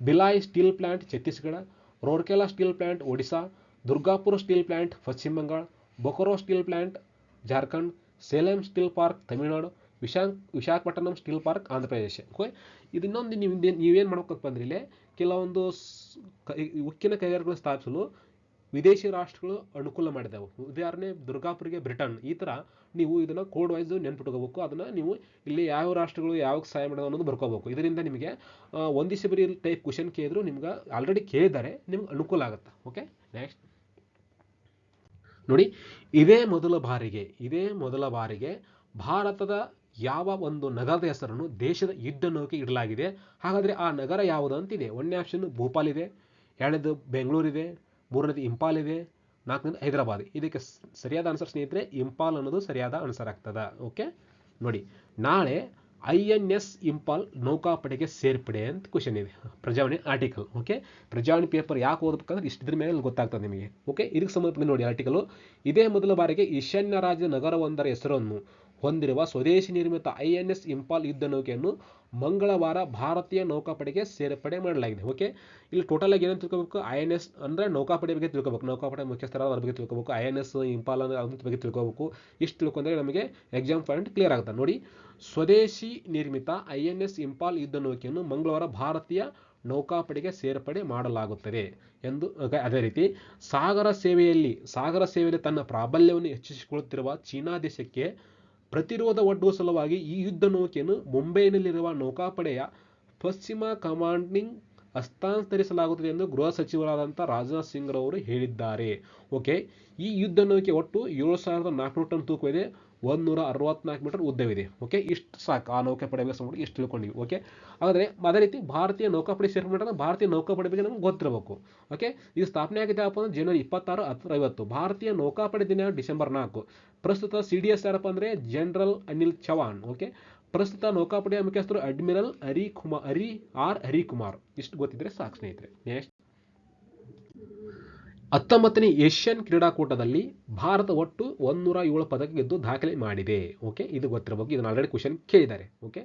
Bhilai steel plant Chhattisgarh. Rourkela steel plant Odisha Durgapur steel plant ಪಶ್ಚಿಮ Bengal. Bokaro steel plant Jharkhand Salem steel park Tamil Nadu Visakha Visakhapatnam steel park, Andhra Pradesh. Okay ಇದು ಇನ್ನೊಂದು ನೀವು ನೀವೇನು ಮಾಡ್ಬೇಕಪ್ಪ ಅಂದ್ರೆ ಇಲ್ಲಿ ಕೆಲವೊಂದು ಉಕ್ಕಿನ ಕೈಗಾರಿಕೆಗಳು ಸ್ಥಾಪಿಸಲು ವಿದೇಶಿ ರಾಷ್ಟ್ರಗಳು ಅನುಕೂಲ ಮಾಡಿದವು. ಉದಾಹರಣೆ, ದುರ್ಗಾಪುರಿಗೆ ಬ್ರಿಟನ್. ಈ ಥರ ನೀವು ಇದನ್ನು ಕೋಡ್ ವೈಸ್ ನೆನ್ಪಿಟ್ಕೋಬೇಕು. ಅದನ್ನು ನೀವು ಇಲ್ಲಿ ಯಾವ ರಾಷ್ಟ್ರಗಳು ಯಾವಾಗ ಸಹಾಯ ಮಾಡೋದು ಅನ್ನೋದು ಬರ್ಕೋಬೇಕು. ಇದರಿಂದ ನಿಮಗೆ ಒಂದಿಷ್ಟು ಬರೀ ಟೈಪ್ ಕ್ವಶನ್ ಕೇಳಿದ್ರು ನಿಮ್ಗೆ ಆಲ್ರೆಡಿ ಕೇಳಿದ್ದಾರೆ, ನಿಮ್ಗೆ ಅನುಕೂಲ ಆಗುತ್ತೆ? ಓಕೆ ನೆಕ್ಸ್ಟ್ ನೋಡಿ, ಇದೇ ಮೊದಲ ಬಾರಿಗೆ, ಇದೇ ಮೊದಲ ಬಾರಿಗೆ ಭಾರತದ ಯಾವ ಒಂದು ನಗರದ ಹೆಸರನ್ನು ದೇಶದ ಯುದ್ಧ ನೌಕೆ ಇಡಲಾಗಿದೆ. ಹಾಗಾದರೆ ಆ ನಗರ ಯಾವುದು ಅಂತಿದೆ? ಒಂದನೇ ಆಪ್ಷನ್ ಭೋಪಾಲ್ ಇದೆ, ಎರಡನೇದು ಬೆಂಗಳೂರಿದೆ ಮೂರನೇದು ಇಂಪಾಲ್ ಇದೆ, ನಾಲ್ಕನೇದು ಹೈದರಾಬಾದ್. ಇದಕ್ಕೆ ಸರಿಯಾದ ಆನ್ಸರ್ ಸ್ನೇಹಿತರೆ ಇಂಪಾಲ್ ಅನ್ನೋದು ಸರಿಯಾದ ಆನ್ಸರ್ ಆಗ್ತದೆ. ಓಕೆ ನೋಡಿ, ನಾಳೆ ಐ ಎನ್ ಎಸ್ ಇಂಪಾಲ್ ನೌಕಾಪಡೆಗೆ ಸೇರ್ಪಡೆ ಅಂತ ಕ್ವಶನ್ ಇದೆ. Prajavani article okay Prajavani paper ಯಾಕೆ ಓದಬೇಕಂದ್ರೆ ಇಷ್ಟಿದ್ರ ಮೇಲೆ ಗೊತ್ತಾಗ್ತದೆ ನಿಮಗೆ. ಓಕೆ ಇದಕ್ಕೆ ಸಂಬಂಧಪಟ್ಟ ನೋಡಿ ಆರ್ಟಿಕಲ್ ಇದೇ ಮೊದಲ ಬಾರಿಗೆ ಈಶಾನ್ಯ ರಾಜ್ಯ ನಗರವೊಂದರ ಹೆಸರನ್ನು ಹೊಂದಿರುವ ಸ್ವದೇಶಿ ನಿರ್ಮಿತ ಐ ಎನ್ ಎಸ್ ಇಂಪಾಲ್ ಯುದ್ಧ ನೌಕೆಯನ್ನು ಮಂಗಳವಾರ ಭಾರತೀಯ ನೌಕಾಪಡೆಗೆ ಸೇರ್ಪಡೆ ಮಾಡಲಾಗಿದೆ. ಓಕೆ ಇಲ್ಲಿ ಟೋಟಲ್ ಆಗಿ ಏನೇನು ತಿಳ್ಕೋಬೇಕು? ಐ ಎನ್ ಎಸ್ ಅಂದರೆ ನೌಕಾಪಡೆ ಬಗ್ಗೆ ತಿಳ್ಕೋಬೇಕು. ನೌಕಾಪಡೆ ಮುಖ್ಯಸ್ಥರ ಅದ್ರ ಬಗ್ಗೆ ತಿಳ್ಕೋಬೇಕು. ಐ ಎನ್ ಎಸ್ ಇಂಪಾಲ್ ಅಂದ್ರೆ ಅದ್ರ ಬಗ್ಗೆ ತಿಳ್ಕೋಬೇಕು. ಇಷ್ಟು ತಿಳ್ಕೊಂಡ್ರೆ ನಮಗೆ ಎಕ್ಸಾಮ್ ಪಾಯಿಂಟ್ ಕ್ಲಿಯರ್ ಆಗುತ್ತೆ. ನೋಡಿ, ಸ್ವದೇಶಿ ನಿರ್ಮಿತ ಐ ಎನ್ ಎಸ್ ಇಂಪಾಲ್ ಯುದ್ಧ ನೌಕೆಯನ್ನು ಮಂಗಳವಾರ ಭಾರತೀಯ ನೌಕಾಪಡೆಗೆ ಸೇರ್ಪಡೆ ಮಾಡಲಾಗುತ್ತದೆ ಎಂದು ಅದೇ ರೀತಿ ಸಾಗರ ಸೇವೆಯಲ್ಲಿ ಸಾಗರ ಸೇವೆಯಲ್ಲಿ ತನ್ನ ಪ್ರಾಬಲ್ಯವನ್ನು ಹೆಚ್ಚಿಸಿಕೊಳ್ಳುತ್ತಿರುವ ಚೀನಾ ದೇಶಕ್ಕೆ ಪ್ರತಿರೋಧ ಒಡ್ಡುವ ಸಲುವಾಗಿ ಈ ಯುದ್ಧ ನೌಕೆಯನ್ನು ಮುಂಬೈನಲ್ಲಿರುವ ನೌಕಾಪಡೆಯ ಪಶ್ಚಿಮ ಕಮಾಂಡಿಂಗ್ ಹಸ್ತಾಂತರಿಸಲಾಗುತ್ತದೆ ಎಂದು ಗೃಹ ಸಚಿವರಾದಂಥ ರಾಜನಾಥ್ ಸಿಂಗ್ ರವರು ಹೇಳಿದ್ದಾರೆ. ಓಕೆ, ಈ ಯುದ್ಧ ನೌಕೆ ಒಟ್ಟು ಏಳು ಸಾವಿರದ ನಾಲ್ಕುನೂರು ಟನ್ ತೂಕವಿದೆ. ಒಂದೂರ ಅರವತ್ನಾಲ್ಕು ಮೀಟರ್ ಉದ್ದವಿದೆ. ಓಕೆ ಇಷ್ಟು ಸಾಕು. ಆ ನೌಕಾಪಡೆ ಸಂಬಂಧ ಇಷ್ಟು ತಿಳ್ಕೊಂಡಿವಿ ಓಕೆ ಆದರೆ ಅದೇ ರೀತಿ ಭಾರತೀಯ ನೌಕಾಪಡೆ ಸೇರ್ಪಡೆ ಮಾಡಿದ್ರೆ ಭಾರತೀಯ ನೌಕಾಪಡೆ ಬಗ್ಗೆ ನಮ್ಗೆ ಗೊತ್ತಿರಬೇಕು. ಓಕೆ ಇದು ಸ್ಥಾಪನೆ ಆಗಿದೆ ಅಪ್ಪ ಅಂದ್ರೆ ಜನವರಿ ಇಪ್ಪತ್ತಾರು ಹತ್ತು ಐವತ್ತು. ಭಾರತೀಯ ನೌಕಾಪಡೆ ದಿನ ಡಿಸೆಂಬರ್ ನಾಲ್ಕು. ಪ್ರಸ್ತುತ ಸಿ ಡಿ ಎಸ್ ಯಾರಪ್ಪ ಅಂದರೆ ಜನರಲ್ ಅನಿಲ್ ಚವಾನ್ ಓಕೆ ಪ್ರಸ್ತುತ ನೌಕಾಪಡೆಯ ಮುಖ್ಯಸ್ಥರು ಅಡ್ಮಿರಲ್ ಹರಿ ಕುಮಾರ್ ಹರಿ ಆರ್ ಹರಿಕುಮಾರ್ ಇಷ್ಟು ಗೊತ್ತಿದ್ರೆ ಸಾಕು ಸ್ನೇಹಿತರೆ. ನೆಕ್ಸ್ಟ್ ಹತ್ತೊಂಬತ್ತನೇ ಏಷ್ಯನ್ ಕ್ರೀಡಾಕೂಟದಲ್ಲಿ ಭಾರತ ಒಟ್ಟು ಒಂದೂರ ಏಳು ಪದಕ ಗೆದ್ದು ದಾಖಲೆ ಮಾಡಿದೆ. ಓಕೆ? ಇದು ಗೊತ್ತಿರಬೇಕು ಇದನ್ನು ಆಲ್ರೆಡಿ ಕ್ವಶನ್ ಕೇಳಿದ್ದಾರೆ. ಓಕೆ?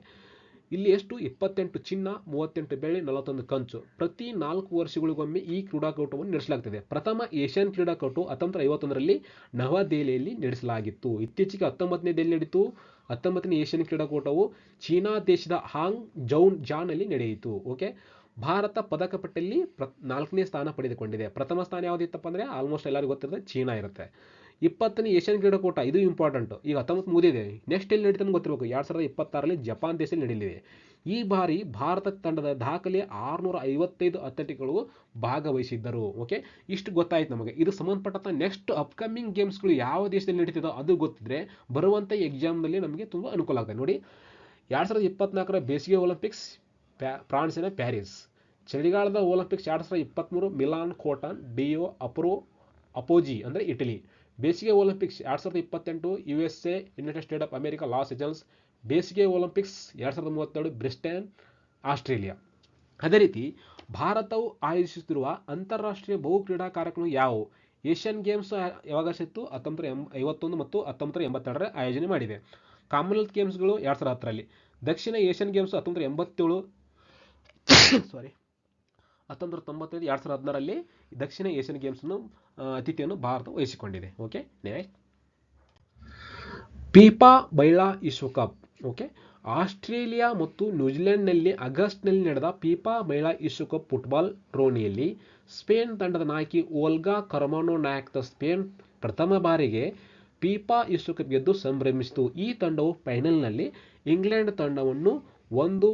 ಇಲ್ಲಿ ಎಷ್ಟು? ಇಪ್ಪತ್ತೆಂಟು ಚಿನ್ನ, ಮೂವತ್ತೆಂಟು ಬೆಳ್ಳಿ, ನಲವತ್ತೊಂದು ಕಂಚು. ಪ್ರತಿ ನಾಲ್ಕು ವರ್ಷಗಳಿಗೊಮ್ಮೆ ಈ ಕ್ರೀಡಾಕೂಟವನ್ನು ನಡೆಸಲಾಗುತ್ತದೆ ಪ್ರಥಮ ಏಷ್ಯನ್ ಕ್ರೀಡಾಕೂಟವು ಹತ್ತೊಂಬತ್ತರ ಐವತ್ತೊಂದರಲ್ಲಿ ನವದೆಹಲಿಯಲ್ಲಿ ನಡೆಸಲಾಗಿತ್ತು. ಇತ್ತೀಚೆಗೆ ಹತ್ತೊಂಬತ್ತನೇ ದೆಹಲಿ ನಡೆಯಿತು ಹತ್ತೊಂಬತ್ತನೇ ಏಷ್ಯನ್ ಕ್ರೀಡಾಕೂಟವು ಚೀನಾ ದೇಶದ ಹಾಂಗ್ ಜೌನ್ ಜಾನಲ್ಲಿ ನಡೆಯಿತು. ಓಕೆ? ಭಾರತ ಪದಕ ಪಟ್ಟಿಯಲ್ಲಿ ಪ್ರ ನಾಲ್ಕನೇ ಸ್ಥಾನ ಪಡೆದುಕೊಂಡಿದೆ. ಪ್ರಥಮ ಸ್ಥಾನ ಯಾವುದಿತ್ತಪ್ಪ ಅಂದರೆ ಆಲ್ಮೋಸ್ಟ್ ಎಲ್ಲರಿಗೂ ಗೊತ್ತಿರೋದು ಚೀನಾ ಇರುತ್ತೆ. ಇಪ್ಪತ್ತನೇ ಏಷ್ಯನ್ ಕ್ರೀಡಾಕೂಟ, ಇದು ಇಂಪಾರ್ಟೆಂಟು ಈಗ ಹತ್ತೊಂಬತ್ತು ಮುಗಿದಿದೆ ನೆಕ್ಸ್ಟ್ ಎಲ್ಲಿ ನಡೀತಾನೆ ಗೊತ್ತಿರಬೇಕು. ಎರಡು ಸಾವಿರದ ಇಪ್ಪತ್ತಾರಲ್ಲಿ ಜಪಾನ್ ದೇಶದಲ್ಲಿ ನಡೆಯಲಿದೆ ಈ ಬಾರಿ ಭಾರತ ತಂಡದ ದಾಖಲೆ ಆರುನೂರ ಐವತ್ತೈದು ಅಥ್ಲೆಟಿಕ್ಗಳು ಭಾಗವಹಿಸಿದ್ದರು. ಓಕೆ ಇಷ್ಟು ಗೊತ್ತಾಯ್ತು ನಮಗೆ. ಇದು ಸಂಬಂಧಪಟ್ಟಂಥ ನೆಕ್ಸ್ಟ್ ಅಪ್ಕಮಿಂಗ್ ಗೇಮ್ಸ್ಗಳು ಯಾವ ದೇಶದಲ್ಲಿ ನಡೀತಿದೋ ಅದು ಗೊತ್ತಿದ್ರೆ ಬರುವಂಥ ಎಕ್ಸಾಮ್ನಲ್ಲಿ ನಮಗೆ ತುಂಬ ಅನುಕೂಲ ಆಗುತ್ತೆ. ನೋಡಿ, ಎರಡು ಸಾವಿರದ ಇಪ್ಪತ್ನಾಲ್ಕರ ಬೇಸಿಗೆ ಒಲಿಂಪಿಕ್ಸ್ ಪ್ಯಾ, ಫ್ರಾನ್ಸಿನ ಪ್ಯಾರಿಸ್. ಚಳಿಗಾಲದ ಒಲಿಂಪಿಕ್ಸ್ ಎರಡು ಸಾವಿರದ ಇಪ್ಪತ್ತ್ಮೂರು ಮಿಲಾನ್ ಕೋಟಾನ್ ಡಿಯೋ ಅಪ್ರೋ, ಅಪೋಜಿ ಅಂದರೆ ಇಟಲಿ. ಬೇಸಿಗೆ ಒಲಿಂಪಿಕ್ಸ್ ಎರಡು ಸಾವಿರದ ಇಪ್ಪತ್ತೆಂಟು U S A United State of America Los Angeles ಬೇಸಿಗೆ ಒಲಿಂಪಿಕ್ಸ್ ಎರಡು ಸಾವಿರದ ಮೂವತ್ತೆರಡು ಬ್ರಿಸ್ಟೇನ್, ಆಸ್ಟ್ರೇಲಿಯಾ. ಅದೇ ರೀತಿ ಭಾರತವು ಆಯೋಜಿಸುತ್ತಿರುವ ಅಂತಾರಾಷ್ಟ್ರೀಯ ಬಹು ಕ್ರೀಡಾ ಕಾರ್ಯಕ್ರಮ ಯಾವುವು ಏಷ್ಯನ್ ಗೇಮ್ಸ್ ಯಾವಾಗ ಸಿತ್ತು? ಹತ್ತೊಂಬತ್ತರ ಎಂ ಐವತ್ತೊಂದು ಮತ್ತು ಹತ್ತೊಂಬತ್ತರ ಎಂಬತ್ತೆರಡರ ಆಯೋಜನೆ ಮಾಡಿದೆ. ಕಾಮನ್ವೆಲ್ತ್ ಗೇಮ್ಸ್ಗಳು ಎರಡು ಸಾವಿರದ ಹತ್ತರಲ್ಲಿ. ದಕ್ಷಿಣ ಏಷ್ಯನ್ ಗೇಮ್ಸ್ ಹತ್ತೊಂಬತ್ತರ ಎಂಬತ್ತೇಳು ಸಾರಿ ಹತ್ತೊಂಬತ್ತು ತೊಂಬತ್ತೈದು, ಎರಡು ಸಾವಿರದ ಹದಿನಾರಲ್ಲಿ ದಕ್ಷಿಣ ಏಷ್ಯನ್ ಗೇಮ್ಸನ್ನು ಅತಿಥಿಯನ್ನು ಭಾರತ ವಹಿಸಿಕೊಂಡಿದೆ. ಓಕೆ ನೆಕ್ಸ್ಟ್ ಪೀಪಾ ಮಹಿಳಾ ವಿಶ್ವಕಪ್. ಓಕೆ ಆಸ್ಟ್ರೇಲಿಯಾ ಮತ್ತು ನ್ಯೂಜಿಲೆಂಡ್ನಲ್ಲಿ ಆಗಸ್ಟ್ನಲ್ಲಿ ನಡೆದ ಪೀಪಾ ಮಹಿಳಾ ವಿಶ್ವಕಪ್ ಫುಟ್ಬಾಲ್ ಟೂರ್ನಿಯಲ್ಲಿ ಸ್ಪೇನ್ ತಂಡದ ನಾಯಕಿ ಓಲ್ಗಾ ಕರ್ಮಾನೋ ನಾಯಕದ ಸ್ಪೇನ್ ಪ್ರಥಮ ಬಾರಿಗೆ ಪೀಪಾ ವಿಶ್ವಕಪ್ ಗೆದ್ದು ಸಂಭ್ರಮಿಸಿತು. ಈ ತಂಡವು ಫೈನಲ್ನಲ್ಲಿ ಇಂಗ್ಲೆಂಡ್ ತಂಡವನ್ನು ಒಂದು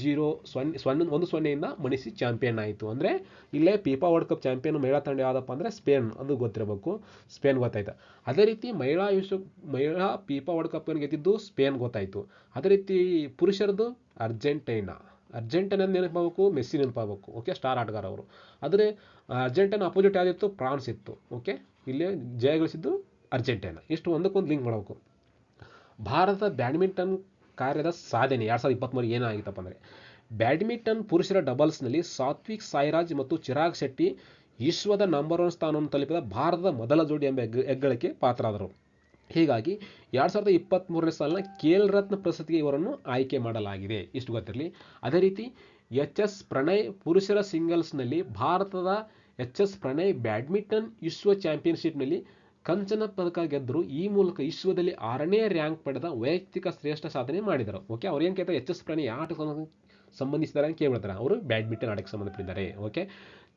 ಜೀರೋ ಸೊನ್ನೆ ಸೊನ್ನೆ, ಒಂದು ಸೊನ್ನೆಯಿಂದ ಮಣಿಸಿ ಚಾಂಪಿಯನ್ ಆಯಿತು. ಅಂದರೆ ಇಲ್ಲೇ ಪೀಪಾ ವರ್ಲ್ಡ್ ಕಪ್ ಚಾಂಪಿಯನ್ ಮಹಿಳಾ ತಂಡ ಯಾವುದಪ್ಪ ಅಂದರೆ ಸ್ಪೇನ್, ಅದು ಗೊತ್ತಿರಬೇಕು. ಸ್ಪೇನ್ ಗೊತ್ತಾಯ್ತು. ಅದೇ ರೀತಿ ಮಹಿಳಾ ವಿಶ್ವ, ಮಹಿಳಾ ಪೀಪಾ ವರ್ಲ್ಡ್ ಕಪ್ ಗೆದ್ದಿದ್ದು? ಸ್ಪೇನ್ ಗೊತ್ತಾಯಿತು. ಅದೇ ರೀತಿ ಪುರುಷರದು ಅರ್ಜೆಂಟೈನಾ. ಅರ್ಜೆಂಟೈನಾ ನೆನಪಾಗಬೇಕು, ಮೆಸ್ಸಿ ನೆನಪಾಗಬೇಕು. ಓಕೆ, ಸ್ಟಾರ್ ಆಟಗಾರ ಅವರು. ಆದರೆ ಅರ್ಜೆಂಟೈನಾ ಅಪೋಸಿಟ್ ಯಾವುದಿತ್ತು? ಫ್ರಾನ್ಸ್ ಇತ್ತು. ಓಕೆ, ಇಲ್ಲಿ ಜಯಗಳಿಸಿದ್ದು ಅರ್ಜೆಂಟೈನಾ. ಇಷ್ಟು ಒಂದಕ್ಕೊಂದು ಲಿಂಕ್ ಮಾಡಬೇಕು. ಭಾರತ ಬ್ಯಾಡ್ಮಿಂಟನ್ ಕಾರ್ಯದ ಸಾಧನೆ. ಎರಡು ಸಾವಿರದ ಇಪ್ಪತ್ತ್ಮೂರು ಏನಾಗಿತ್ತಪ್ಪ ಅಂದರೆ, ಬ್ಯಾಡ್ಮಿಂಟನ್ ಪುರುಷರ ಡಬಲ್ಸ್ನಲ್ಲಿ ಸಾತ್ವಿಕ್ ಸಾಯಿರಾಜ್ ಮತ್ತು ಚಿರಾಗ್ ಶೆಟ್ಟಿ ವಿಶ್ವದ ನಂಬರ್ ಒನ್ ಸ್ಥಾನವನ್ನು ತಲುಪಿದ ಭಾರತದ ಮೊದಲ ಜೋಡಿ ಎಂಬ ಹೆಗ್ಗ ಹೆಗ್ಗಳಿಕೆ ಪಾತ್ರರಾದರು. ಹೀಗಾಗಿ ಎರಡು ಸಾವಿರದ ಇಪ್ಪತ್ತ್ಮೂರನೇ ಸಾಲಿನ ಖೇಲ್ ರತ್ನ ಪ್ರಶಸ್ತಿಗೆ ಇವರನ್ನು ಆಯ್ಕೆ ಮಾಡಲಾಗಿದೆ. ಇಷ್ಟು ಗೊತ್ತಿರಲಿ. ಅದೇ ರೀತಿ ಎಚ್ ಎಸ್ ಪ್ರಣಯ್ ಪುರುಷರ ಸಿಂಗಲ್ಸ್ನಲ್ಲಿ ಭಾರತದ ಎಚ್ ಎಸ್ ಪ್ರಣಯ್ ಬ್ಯಾಡ್ಮಿಂಟನ್ ವಿಶ್ವ ಚಾಂಪಿಯನ್ಶಿಪ್ನಲ್ಲಿ ಕಂಚನ ಪದಕ ಗೆದ್ದರು ಈ ಮೂಲಕ ವಿಶ್ವದಲ್ಲಿ ಆರನೇ ರ್ಯಾಂಕ್ ಪಡೆದ ವೈಯಕ್ತಿಕ ಶ್ರೇಷ್ಠ ಸಾಧನೆ ಮಾಡಿದರು. ಓಕೆ, ಅವ್ರು ಏನು ಕೇಳ್ತಾರೆ? ಎಚ್ ಎಸ್ ಪ್ರಾಣಿ ಆಟ ಸಂಬಂಧಿಸಿದ್ದಾರೆ ಅಂತ ಕೇಳ್ಬಿಡ್ತಾರೆ. ಅವರು ಬ್ಯಾಡ್ಮಿಂಟನ್ ಆಡಕ್ಕೆ ಸಂಬಂಧಪಟ್ಟಿದ್ದಾರೆ. ಓಕೆ,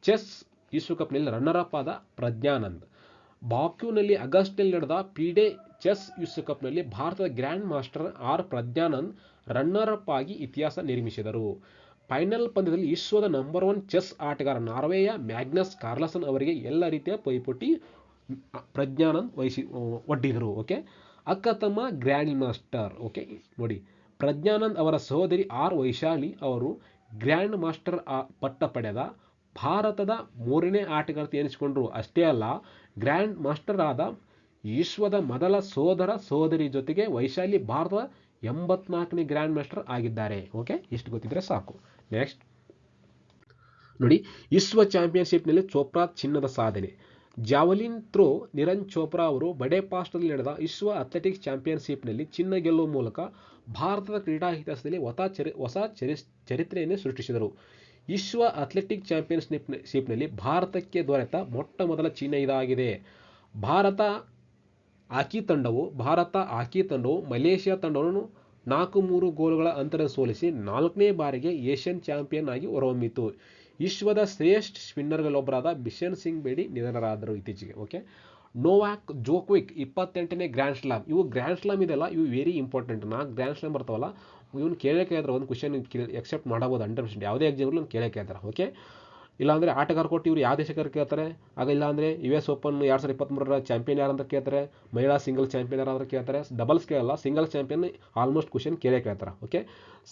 ಚೆಸ್ ವಿಶ್ವಕಪ್ನಲ್ಲಿ ರನ್ನರ್ ಅಪ್ ಆದ ಪ್ರಜ್ಞಾನಂದ್. ಬಾಕ್ಯೂನಲ್ಲಿ ಆಗಸ್ಟ್ನಲ್ಲಿ ನಡೆದ ಪಿಡೆ ಚೆಸ್ ವಿಶ್ವಕಪ್ನಲ್ಲಿ ಭಾರತದ grand master R Praggnanand runner up ಆಗಿ ಇತಿಹಾಸ ನಿರ್ಮಿಸಿದರು. ಫೈನಲ್ ಪಂದ್ಯದಲ್ಲಿ ವಿಶ್ವದ ನಂಬರ್ ಒನ್ ಚೆಸ್ ಆಟಗಾರ ನಾರ್ವೆಯ ಮ್ಯಾಗ್ನಸ್ ಕಾರ್ಲಸನ್ ಅವರಿಗೆ ಎಲ್ಲ ರೀತಿಯ ಪೈಪೋಟಿ ಪ್ರಜ್ಞಾನಂದ್ ವಹಿಸಿ ಒಡ್ಡಿದರು ಓಕೆ ಅಕ್ಕ ತಮ್ಮ ಗ್ರ್ಯಾಂಡ್ ಮಾಸ್ಟರ್ ಓಕೆ ನೋಡಿ, ಪ್ರಜ್ಞಾನಂದ್ ಅವರ ಸಹೋದರಿ ಆರ್ ವೈಶಾಲಿ ಅವರು ಗ್ರ್ಯಾಂಡ್ ಮಾಸ್ಟರ್ ಪಟ್ಟ ಪಡೆದ ಭಾರತದ ಮೂರನೇ ಆಟಗಾರ್ತಿ ಎನಿಸಿಕೊಂಡರು. ಅಷ್ಟೇ ಅಲ್ಲ, ಗ್ರ್ಯಾಂಡ್ ಮಾಸ್ಟರ್ ಆದ ವಿಶ್ವದ ಮೊದಲ ಸೋದರ ಸೋದರಿ ಜೊತೆಗೆ ವೈಶಾಲಿ ಭಾರತದ ಎಂಬತ್ನಾಲ್ಕನೇ ಗ್ರ್ಯಾಂಡ್ ಮಾಸ್ಟರ್ ಆಗಿದ್ದಾರೆ ಓಕೆ ಇಷ್ಟು ಗೊತ್ತಿದ್ರೆ ಸಾಕು. ನೆಕ್ಸ್ಟ್ ನೋಡಿ, ವಿಶ್ವ ಚಾಂಪಿಯನ್ಶಿಪ್ನಲ್ಲಿ ಚೋಪ್ರಾ ಚಿನ್ನದ ಸಾಧನೆ. ಜಾವಲಿನ್ ಥ್ರೋ ನಿರಂಜ್ ಚೋಪ್ರಾ ಅವರು ಬಡೆ ಪಾಸ್ಟ್ನಲ್ಲಿ ನಡೆದ ವಿಶ್ವ ಅಥ್ಲೆಟಿಕ್ಸ್ ಚಾಂಪಿಯನ್ಶಿಪ್ನಲ್ಲಿ ಚಿನ್ನ ಗೆಲ್ಲುವ ಮೂಲಕ ಭಾರತದ ಕ್ರೀಡಾ ಇತಿಹಾಸದಲ್ಲಿ ಹೊಸ ಚರಿ ಹೊಸ ಚರಿ, ಚರಿತ್ರೆಯನ್ನು ಸೃಷ್ಟಿಸಿದರು. ವಿಶ್ವ ಅಥ್ಲೆಟಿಕ್ ಚಾಂಪಿಯನ್ಶಿಪ್ನಲ್ಲಿ ಭಾರತಕ್ಕೆ ದೊರೆತ ಮೊಟ್ಟ ಮೊದಲ ಚಿನ್ನ ಇದಾಗಿದೆ. ಭಾರತ ಹಾಕಿ ತಂಡವು, ಭಾರತ ಹಾಕಿ ತಂಡವು, ಮಲೇಷ್ಯಾ ತಂಡವನ್ನು ನಾಲ್ಕು ಮೂರು ಗೋಲುಗಳ ಅಂತರ ಸೋಲಿಸಿ ನಾಲ್ಕನೇ ಬಾರಿಗೆ ಏಷ್ಯನ್ ಚಾಂಪಿಯನ್ ಆಗಿ ಹೊರಹೊಮ್ಮಿತು. ವಿಶ್ವದ ಶ್ರೇಷ್ಠ ಸ್ಪಿನ್ನರ್ಗಳೊಬ್ಬರಾದ ಬಿಷನ್ ಸಿಂಗ್ ಬೇಡಿ ನಿಧನರಾದರು ಇತ್ತೀಚೆಗೆ, ಓಕೆ? ನೋವಾಕ್ ಜೋಕ್ವಿಕ್ ಇಪ್ಪತ್ತೆಂಟನೇ ಗ್ರ್ಯಾಂಡ್ ಸ್ಲಾಮ್. ಇವು ಗ್ರ್ಯಾಂಡ್ ಸ್ಲಾಮ್ ಇದೆಲ್ಲ ಇವು ವೆರಿ ಇಂಪಾರ್ಟೆಂಟ್ ನಾಲ್ಕು ಗ್ರ್ಯಾಂಡ್ ಸ್ಲಾಮ್ ಬರ್ತಾವಲ್ಲ, ಇವನು ಕೇಳೇ ಕೇಳಿದ್ರೆ ಒಂದು ಕ್ವಶನ್ ಎಕ್ಸೆಪ್ಟ್ ಮಾಡಬಹುದು ಹಂಡ್ರೆಡ್ ಪರ್ಸೆಂಟ್ ಯಾವುದೇ ಎಕ್ಸಾಮ್ಗಳು ಕೇಳೇ ಕೇಳ್ತಾರೆ ಓಕೆ? ಇಲ್ಲಾಂದರೆ ಆಟಗಾರ ಕೊಟ್ಟು ಇವ್ರು ಯಾವ ದೇಶಕ್ಕೆ ಕೇಳ್ತಾರೆ? ಆಗ ಇಲ್ಲಾಂದರೆ ಯು ಎಸ್ ಓಪನ್ ಎರಡು ಸಾವಿರದ ಇಪ್ಪತ್ತ್ಮೂರರ ಚಾಂಪಿಯನ್ ಯಾರು ಅಂತ ಕೇಳ್ತಾರೆ? ಮಹಿಳಾ ಸಿಂಗಲ್ ಚಾಂಪಿಯನ್ ಯಾರು ಅಂತ ಕೇಳ್ತಾರೆ? ಡಬಲ್ಸ್ ಕೇಳಲ್ಲ ಸಿಂಗಲ್ ಚಾಂಪಿಯನ್ ಆಲ್ಮೋಸ್ಟ್ ಕ್ವಶನ್ ಕೇಳೇ ಕೇಳ್ತಾರೆ, ಓಕೆ?